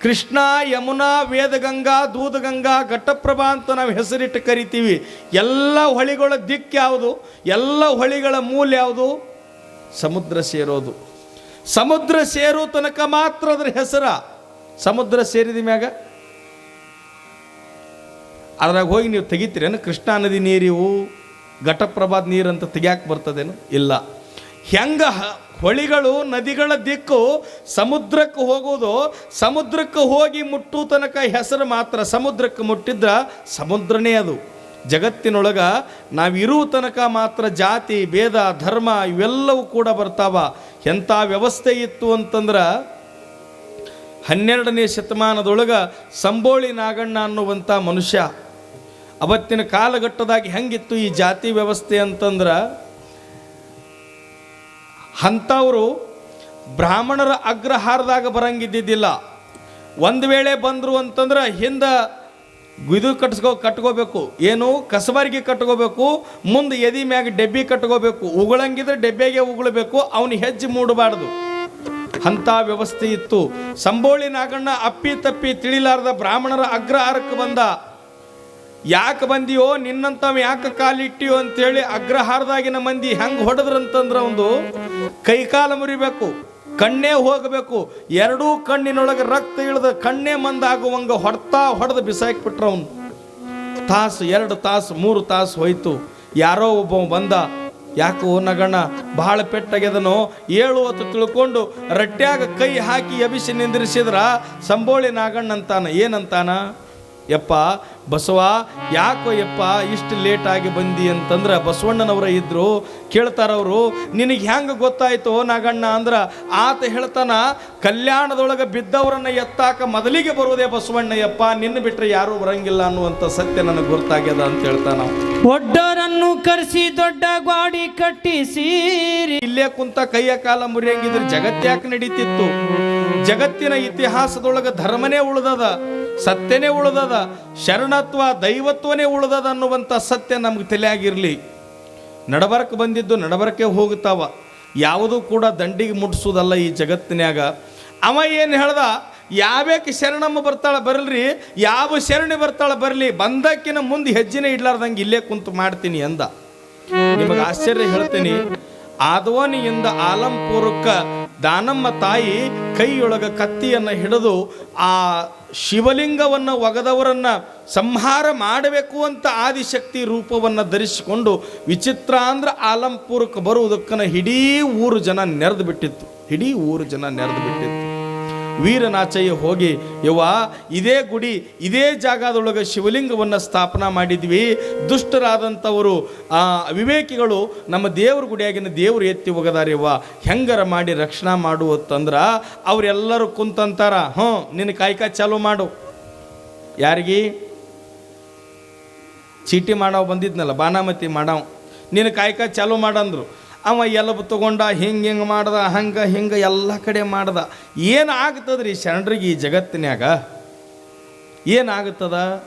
ಕೃಷ್ಣ, ಯಮುನಾ, ವೇದಗಂಗಾ, ದೂದಗಂಗಾ, ಘಟ್ಟಪ್ರಭಾ ಅಂತ ನಾವು ಹೆಸರಿಟ್ಟು ಕರಿತೀವಿ. ಎಲ್ಲ ಹೊಳಿಗಳ ದಿಕ್ಕು ಯಾವುದು? ಎಲ್ಲ ಹೊಳಿಗಳ ಮೂಲ ಯಾವುದು? ಸಮುದ್ರ ಸೇರೋದು. ಸಮುದ್ರ ಸೇರೋ ತನಕ ಮಾತ್ರ ಅದ್ರ ಹೆಸರ. ಸಮುದ್ರ ಸೇರಿದ ಮ್ಯಾಗ? ಅದ್ರಾಗ ಹೋಗಿ ನೀವು ತೆಗಿತೀರೇನು ಕೃಷ್ಣಾ ನದಿ ನೀರಿವು, ಘಟಪ್ರಭಾದ ನೀರು ಅಂತ ತೆಗಿಯಾಕೆ ಬರ್ತದೇನು? ಇಲ್ಲ. ಹೆಂಗ ಹೊಳಿಗಳು ನದಿಗಳ ದಿಕ್ಕು ಸಮುದ್ರಕ್ಕೆ ಹೋಗೋದು ಸಮುದ್ರಕ್ಕೆ ಹೋಗಿ ಮುಟ್ಟು ತನಕ ಹೆಸರು ಮಾತ್ರ ಸಮುದ್ರಕ್ಕೆ ಮುಟ್ಟಿದ್ರ ಸಮುದ್ರನೇ ಅದು. ಜಗತ್ತಿನೊಳಗೆ ನಾವಿರುವ ತನಕ ಮಾತ್ರ ಜಾತಿ, ಭೇದ, ಧರ್ಮ ಇವೆಲ್ಲವೂ ಕೂಡ ಬರ್ತಾವ. ಎಂಥ ವ್ಯವಸ್ಥೆ ಇತ್ತು ಅಂತಂದ್ರೆ ಹನ್ನೆರಡನೇ ಶತಮಾನದೊಳಗೆ ಸಂಬೋಳಿ ನಾಗಣ್ಣ ಅನ್ನುವಂಥ ಮನುಷ್ಯ ಅವತ್ತಿನ ಕಾಲಘಟ್ಟದಾಗ ಹೆಂಗಿತ್ತು ಈ ಜಾತಿ ವ್ಯವಸ್ಥೆ ಅಂತಂದ್ರೆ ಅಂಥವರು ಬ್ರಾಹ್ಮಣರ ಅಗ್ರಹಾರದಾಗ ಬರಂಗಿದ್ದಿದ್ದಿಲ್ಲ. ಒಂದು ವೇಳೆ ಬಂದರು ಅಂತಂದ್ರೆ ಹಿಂದೆ ಇದು ಕಟ್ಸ್ಕೋ, ಕಟ್ಕೋಬೇಕು, ಏನು ಕಸಬಾರಿಗೆ ಕಟ್ಕೋಬೇಕು, ಮುಂದೆ ಎದಿ ಮ್ಯಾಗ ಡೆಬ್ಬಿ ಕಟ್ಕೋಬೇಕು, ಉಗುಳಂಗಿದ್ರೆ ಡೆಬ್ಬೆಗೆ ಉಗುಳಬೇಕು, ಅವನು ಹೆಜ್ಜೆ ಮೂಡಬಾರ್ದು. ಅಂಥ ವ್ಯವಸ್ಥೆ ಇತ್ತು. ಸಂಬೋಳಿ ನಾಗಣ್ಣ ಅಪ್ಪಿ ತಪ್ಪಿ ತಿಳಿಲಾರ್ದ ಬ್ರಾಹ್ಮಣರ ಅಗ್ರಹಾರಕ್ಕೆ ಬಂದ ಯಾಕೆ ಬಂದಿಯೋ, ನಿನ್ನಂತವ ಯಾಕೆ ಕಾಲಿಟ್ಟಿಯೋ ಅಂತೇಳಿ ಅಗ್ರಹಾರದಾಗಿನ ಮಂದಿ ಹೆಂಗೆ ಹೊಡೆದ್ರಂತಂದ್ರೆ ಒಂದು ಕೈಕಾಲ ಮುರಿಬೇಕು, ಕಣ್ಣೇ ಹೋಗಬೇಕು, ಎರಡೂ ಕಣ್ಣಿನೊಳಗೆ ರಕ್ತ ಇಳಿದ ಕಣ್ಣೇ ಮಂದಾಗುವಂಗೆ ಹೊಡ್ತಾ ಹೊಡೆದು ಬಿಸಾಕಿಬಿಟ್ರ ಅವನು. ತಾಸು, ಎರಡು ತಾಸು, ಮೂರು ತಾಸು ಹೋಯ್ತು. ಯಾರೋ ಒಬ್ಬ ಬಂದ, ಯಾಕೋ ನಗಣ್ಣ ಬಹಳ ಪೆಟ್ಟಾಗ್ಯದನೋ? ಏಳು ಹೊತ್ತು ತಿಳ್ಕೊಂಡು ರಟ್ಟ್ಯಾಗ ಕೈ ಹಾಕಿ ಎಬಿಸಿ ನಿಂದಿರಿಸಿದ್ರ, ಸಂಬೋಳಿ ನಾಗಣ್ಣ ಅಂತಾನ ಏನಂತಾನ? ಯಪ್ಪ ಬಸವ ಯಾಕೋ ಯಪ್ಪ ಇಷ್ಟು ಲೇಟಾಗಿ ಆಗಿ ಬಂದಿ ಅಂತಂದ್ರೆ ಬಸವಣ್ಣನವರ ಇದ್ರು ಕೇಳ್ತಾರವರು ನಿನಗೆ ಹೆಂಗೆ ಗೊತ್ತಾಯ್ತು ನಾಗಣ್ಣ ಅಂದ್ರ ಆತ ಹೇಳ್ತಾನ ಕಲ್ಯಾಣದೊಳಗೆ ಬಿದ್ದವರನ್ನ ಎತ್ತಾಕ ಮೊದಲಿಗೆ ಬರುವುದೇ ಬಸವಣ್ಣಯ್ಯಪ್ಪ ನಿನ್ನ ಬಿಟ್ರೆ ಯಾರೂ ಬರಂಗಿಲ್ಲ ಅನ್ನುವಂಥ ಸತ್ಯ ನನಗೆ ಗೊತ್ತಾಗ್ಯದ ಅಂತ ಹೇಳ್ತಾನ. ಒಡ್ಡರನ್ನು ಕರೆಸಿ ದೊಡ್ಡ ಗ್ವಾಡಿ ಕಟ್ಟಿಸಿರಿ ಇಲ್ಲೇ ಕುಂತ ಕೈಯ ಕಾಲ ಮುರಿಯಂಗಿದ್ರೆ ಜಗತ್ತ್ಯಾಕೆ ನಡೀತಿತ್ತು ಜಗತ್ತಿನ ಇತಿಹಾಸದೊಳಗೆ ಧರ್ಮನೇ ಉಳಿದದ ಸತ್ಯನೇ ಉಳ್ದದ ಶರಣತ್ವ ದೈವತ್ವನೇ ಉಳ್ದದ ಅನ್ನುವಂಥ ಸತ್ಯ ನಮ್ಗೆ ತಲೆಯಾಗಿರಲಿ ನಡಬರಕ್ಕೆ ಬಂದಿದ್ದು ನಡಬರಕ್ಕೆ ಹೋಗುತ್ತಾವ. ಯಾವುದೂ ಕೂಡ ದಂಡಿಗೆ ಮುಟ್ಟಿಸೋದಲ್ಲ ಈ ಜಗತ್ತಿನ್ಯಾಗ. ಅವ ಏನು ಹೇಳ್ದ? ಯಾವ್ಯಾಕೆ ಶರಣಮ್ಮ ಬರ್ತಾಳ ಬರಲ್ರಿ? ಯಾವ ಶರಣಿ ಬರ್ತಾಳ ಬರಲಿ? ಬಂದಕ್ಕಿನ ಮುಂದೆ ಹೆಜ್ಜೆನೇ ಇಡ್ಲಾರ್ದಂಗೆ ಇಲ್ಲೇ ಕುಂತು ಮಾಡ್ತೀನಿ ಅಂದ. ನಿಮಗೆ ಆಶ್ಚರ್ಯ ಹೇಳ್ತೀನಿ. ಆದವನಿಯಿಂದ ಆಲಂಪುರಕ್ಕ ದಾನಮ್ಮ ತಾಯಿ ಕೈಯೊಳಗ ಕತ್ತಿಯನ್ನು ಹಿಡಿದು ಆ ಶಿವಲಿಂಗವನ್ನು ಒಗದವರನ್ನ ಸಂಹಾರ ಮಾಡಬೇಕು ಅಂತ ಆದಿಶಕ್ತಿ ರೂಪವನ್ನು ಧರಿಸಿಕೊಂಡು ವಿಚಿತ್ರ ಅಂದ್ರೆ ಆಲಂಪುರಕ್ಕೆ ಬರುವುದಕ್ಕನ ಇಡೀ ಊರು ಜನ ನೆರೆದು ಬಿಟ್ಟಿತ್ತು. ಇಡೀ ಊರು ಜನ ನೆರೆದು ಬಿಟ್ಟಿತ್ತು. ವೀರನಾಚಯ್ಯ ಹೋಗಿ, ಯವ್ವ, ಇದೇ ಗುಡಿ, ಇದೇ ಜಾಗದೊಳಗೆ ಶಿವಲಿಂಗವನ್ನು ಸ್ಥಾಪನಾ ಮಾಡಿದ್ವಿ. ದುಷ್ಟರಾದಂಥವರು, ಆ ವಿವೇಕಿಗಳು ನಮ್ಮ ದೇವ್ರ ಗುಡಿಯಾಗಿನ ದೇವರು ಎತ್ತಿ ಒಗದಾರ್ಯವ್ವ ಹೆಂಗರ ಮಾಡಿ ರಕ್ಷಣಾ ಮಾಡುವತ್ತಂದ್ರೆ ಅವರೆಲ್ಲರೂ ಕುಂತಂತಾರ, ಹ್ಞೂ, ನಿನ್ನ ಕಾಯ್ಕ ಚಾಲು ಮಾಡು. ಯಾರಿಗೆ? ಚೀಟಿ ಮಾಡೋ ಬಂದಿದ್ನಲ್ಲ ಬಾನಾಮತಿ ಮಾಡೋ ನಿನ್ನ ಕಾಯ್ಕ ಚಾಲು ಮಾಡಂದ್ರು. ಅವ ಎಲಬು ತಗೊಂಡ, ಹಿಂಗೆ ಹಿಂಗೆ ಮಾಡ್ದ, ಹಂಗೆ ಹಿಂಗೆ ಎಲ್ಲ ಕಡೆ ಮಾಡ್ದ. ಏನಾಗ್ತದ್ರಿ ಶರಣರಿಗೆ ಈ ಜಗತ್ತಿನ್ಯಾಗ? ಏನಾಗುತ್ತದ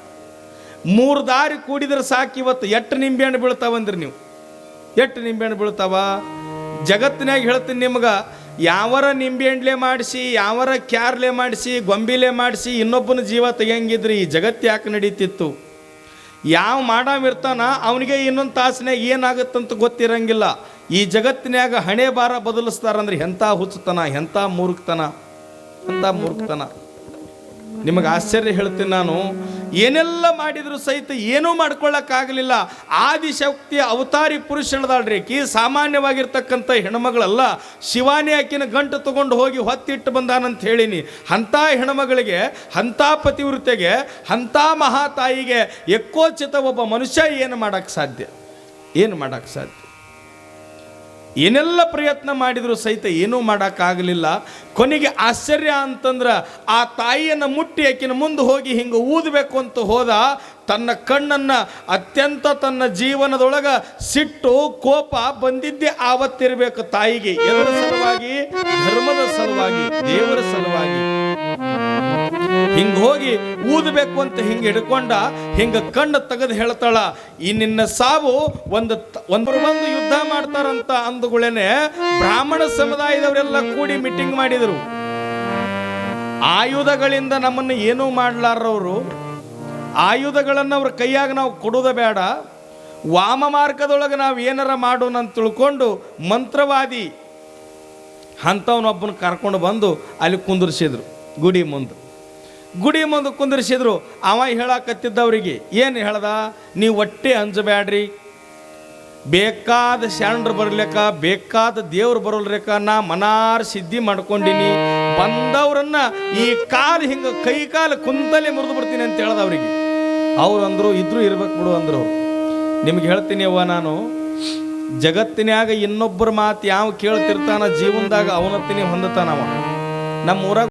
ಮೂರು ದಾರಿ ಕೂಡಿದ್ರೆ ಸಾಕು ಇವತ್ತು. ಎಟ್ಟು ನಿಂಬೆಹಣ್ಣು ಬೀಳ್ತಾವಂದ್ರಿ ನೀವು? ಎಷ್ಟು ನಿಂಬೆಹಣ್ಣು ಬೀಳ್ತಾವ? ಜಗತ್ತಿನಾಗ ಹೇಳ್ತೀನಿ ನಿಮ್ಗೆ, ಯಾವರ ನಿಂಬೆಹಣ್ಲೆ ಮಾಡಿಸಿ, ಯಾವರ ಕ್ಯಾರ್ಲೆ ಮಾಡಿಸಿ, ಗೊಂಬಿಲೆ ಮಾಡಿಸಿ, ಇನ್ನೊಬ್ಬನ ಜೀವ ತೆಗಿಯಂಗಿದ್ರಿ, ಈ ಜಗತ್ತು ಯಾಕೆ ನಡೀತಿತ್ತು? ಯಾವ ಮಾಡಾಮಿರ್ತಾನ ಅವನಿಗೆ ಇನ್ನೊಂದು ತಾಸಿನಾಗ ಏನಾಗುತ್ತಂತ ಗೊತ್ತಿರಂಗಿಲ್ಲ. ಈ ಜಗತ್ತಿನ್ಯಾಗ ಹಣೆ ಬಾರ ಬದಲಿಸ್ತಾರಂದ್ರೆ ಎಂಥ ಹುಚ್ಚುತನ, ಎಂಥ ಮೂರ್ಖತನ ಎಂಥ ಮೂರ್ಖತನ. ನಿಮಗೆ ಆಶ್ಚರ್ಯ ಹೇಳ್ತೀನಿ ನಾನು, ಏನೆಲ್ಲ ಮಾಡಿದ್ರು ಸಹಿತ ಏನೂ ಮಾಡ್ಕೊಳ್ಳೋಕ್ಕಾಗಲಿಲ್ಲ. ಆದಿಶಕ್ತಿ ಅವತಾರಿ ಪುರುಷ ಹೇಳ್ದಾಳ್ರಿ ಆಕಿ ಸಾಮಾನ್ಯವಾಗಿರ್ತಕ್ಕಂಥ ಹೆಣ್ಮಗಳಲ್ಲ, ಶಿವಾನಿ ಆಕಿನ ಗಂಟು ತಗೊಂಡು ಹೋಗಿ ಹೊತ್ತಿಟ್ಟು ಬಂದಾನಂತ ಹೇಳಿನಿ ಅಂಥ ಹೆಣ್ಮಗಳಿಗೆ, ಅಂಥ ಪತಿವೃತ್ತೆಗೆ ಅಂಥ ಮಹಾತಾಯಿಗೆ ಎಕ್ಕೋಚಿತ ಒಬ್ಬ ಮನುಷ್ಯ ಏನು ಮಾಡೋಕ್ಕೆ ಸಾಧ್ಯ? ಏನು ಮಾಡೋಕ್ಕೆ ಸಾಧ್ಯ? ಏನೆಲ್ಲ ಪ್ರಯತ್ನ ಮಾಡಿದರೂ ಸಹಿತ ಏನೂ ಮಾಡೋಕ್ಕಾಗಲಿಲ್ಲ. ಕೊನೆಗೆ ಆಶ್ಚರ್ಯ ಅಂತಂದ್ರೆ ಆ ತಾಯಿಯನ್ನು ಮುಟ್ಟಿ ಆಕಿನ ಮುಂದೆ ಹೋಗಿ ಹಿಂಗೆ ಊದಬೇಕು ಅಂತ ಹೋದ. ತನ್ನ ಕಣ್ಣನ್ನು ಅತ್ಯಂತ ತನ್ನ ಜೀವನದೊಳಗೆ ಸಿಟ್ಟು, ಕೋಪ ಬಂದಿದ್ದೇ ಆವತ್ತಿರಬೇಕು ತಾಯಿಗೆ. ಎಲ್ಲರ ಸಲುವಾಗಿ, ಧರ್ಮದ ಸಲುವಾಗಿ, ದೇವರ ಸಲುವಾಗಿ. ಹಿಂಗ ಹೋಗಿ ಊದಬೇಕು ಅಂತ ಹಿಂಗೆ ಹಿಡ್ಕೊಂಡ ಹಿಂಗೆ ಕಣ್ಣು ತೆಗೆದು ಹೇಳ್ತಾಳ, ಈ ನಿನ್ನ ಸಾವು ಒಂದು ಒಂದು ಒಂದು ಯುದ್ಧ ಮಾಡ್ತಾರಂತ ಅಂದುಗಳೇನೆ ಬ್ರಾಹ್ಮಣ ಸಮುದಾಯದವರೆಲ್ಲ ಕೂಡಿ ಮೀಟಿಂಗ್ ಮಾಡಿದರು. ಆಯುಧಗಳಿಂದ ನಮ್ಮನ್ನು ಏನೂ ಮಾಡ್ಲಾರವರು ಆಯುಧಗಳನ್ನು ಅವ್ರ ಕೈಯಾಗ ನಾವು ಕೊಡೋದ ಬೇಡ. ವಾಮ ಮಾರ್ಗದೊಳಗೆ ನಾವು ಏನಾರ ಮಾಡೋಣ ಅಂತ ತಿಳ್ಕೊಂಡು ಮಂತ್ರವಾದಿ. ಅಂಥವನೊಬ್ಬನ ಕರ್ಕೊಂಡು ಬಂದು ಅಲ್ಲಿ ಕುಂದಿರ್ಸಿದ್ರು ಗುಡಿ ಮುಂದೆ. ಗುಡಿ ಮುಂದೆ ಕುಂದಿರಿಸಿದ್ರು, ಅವ ಹೇಳಕತ್ತಿದ್ದವರಿಗೆ, ಏನು ಹೇಳ್ದ? ನೀವು ಒಟ್ಟೆ ಹಂಚಬೇಡ್ರಿ ಬೇಕಾದ ಶರಣರು ಬರ್ಲಿಕ್ಕ, ಬೇಕಾದ ದೇವ್ರು ಬರಲ್ರೇಕ ನಾ ಮನಾರ್ ಸಿದ್ಧಿ ಮಾಡ್ಕೊಂಡಿನಿ. ಬಂದವ್ರನ್ನ ಈ ಕಾಲು ಹಿಂಗೆ, ಕೈ ಕಾಲು ಕುಂತಲೆ ಮುರಿದು ಬಿಡ್ತೀನಿ ಅಂತ ಹೇಳ್ದ ಅವ್ರಿಗೆ. ಅವ್ರು ಅಂದರು, ಇದ್ರು ಇರ್ಬೇಕು ಬಿಡು ಅಂದರು ನಿಮ್ಗೆ ಹೇಳ್ತೀನಿ ಅವ್ವ ನಾನು, ಜಗತ್ತಿನ್ಯಾಗ ಇನ್ನೊಬ್ಬರ ಮಾತು ಯಾವ ಕೇಳ್ತಿರ್ತಾನ, ಜೀವನದಾಗ ಅವನತ್ತಿನಿ ಹೊಂದತಾನವ ನಮ್ಮ ಊರಾಗ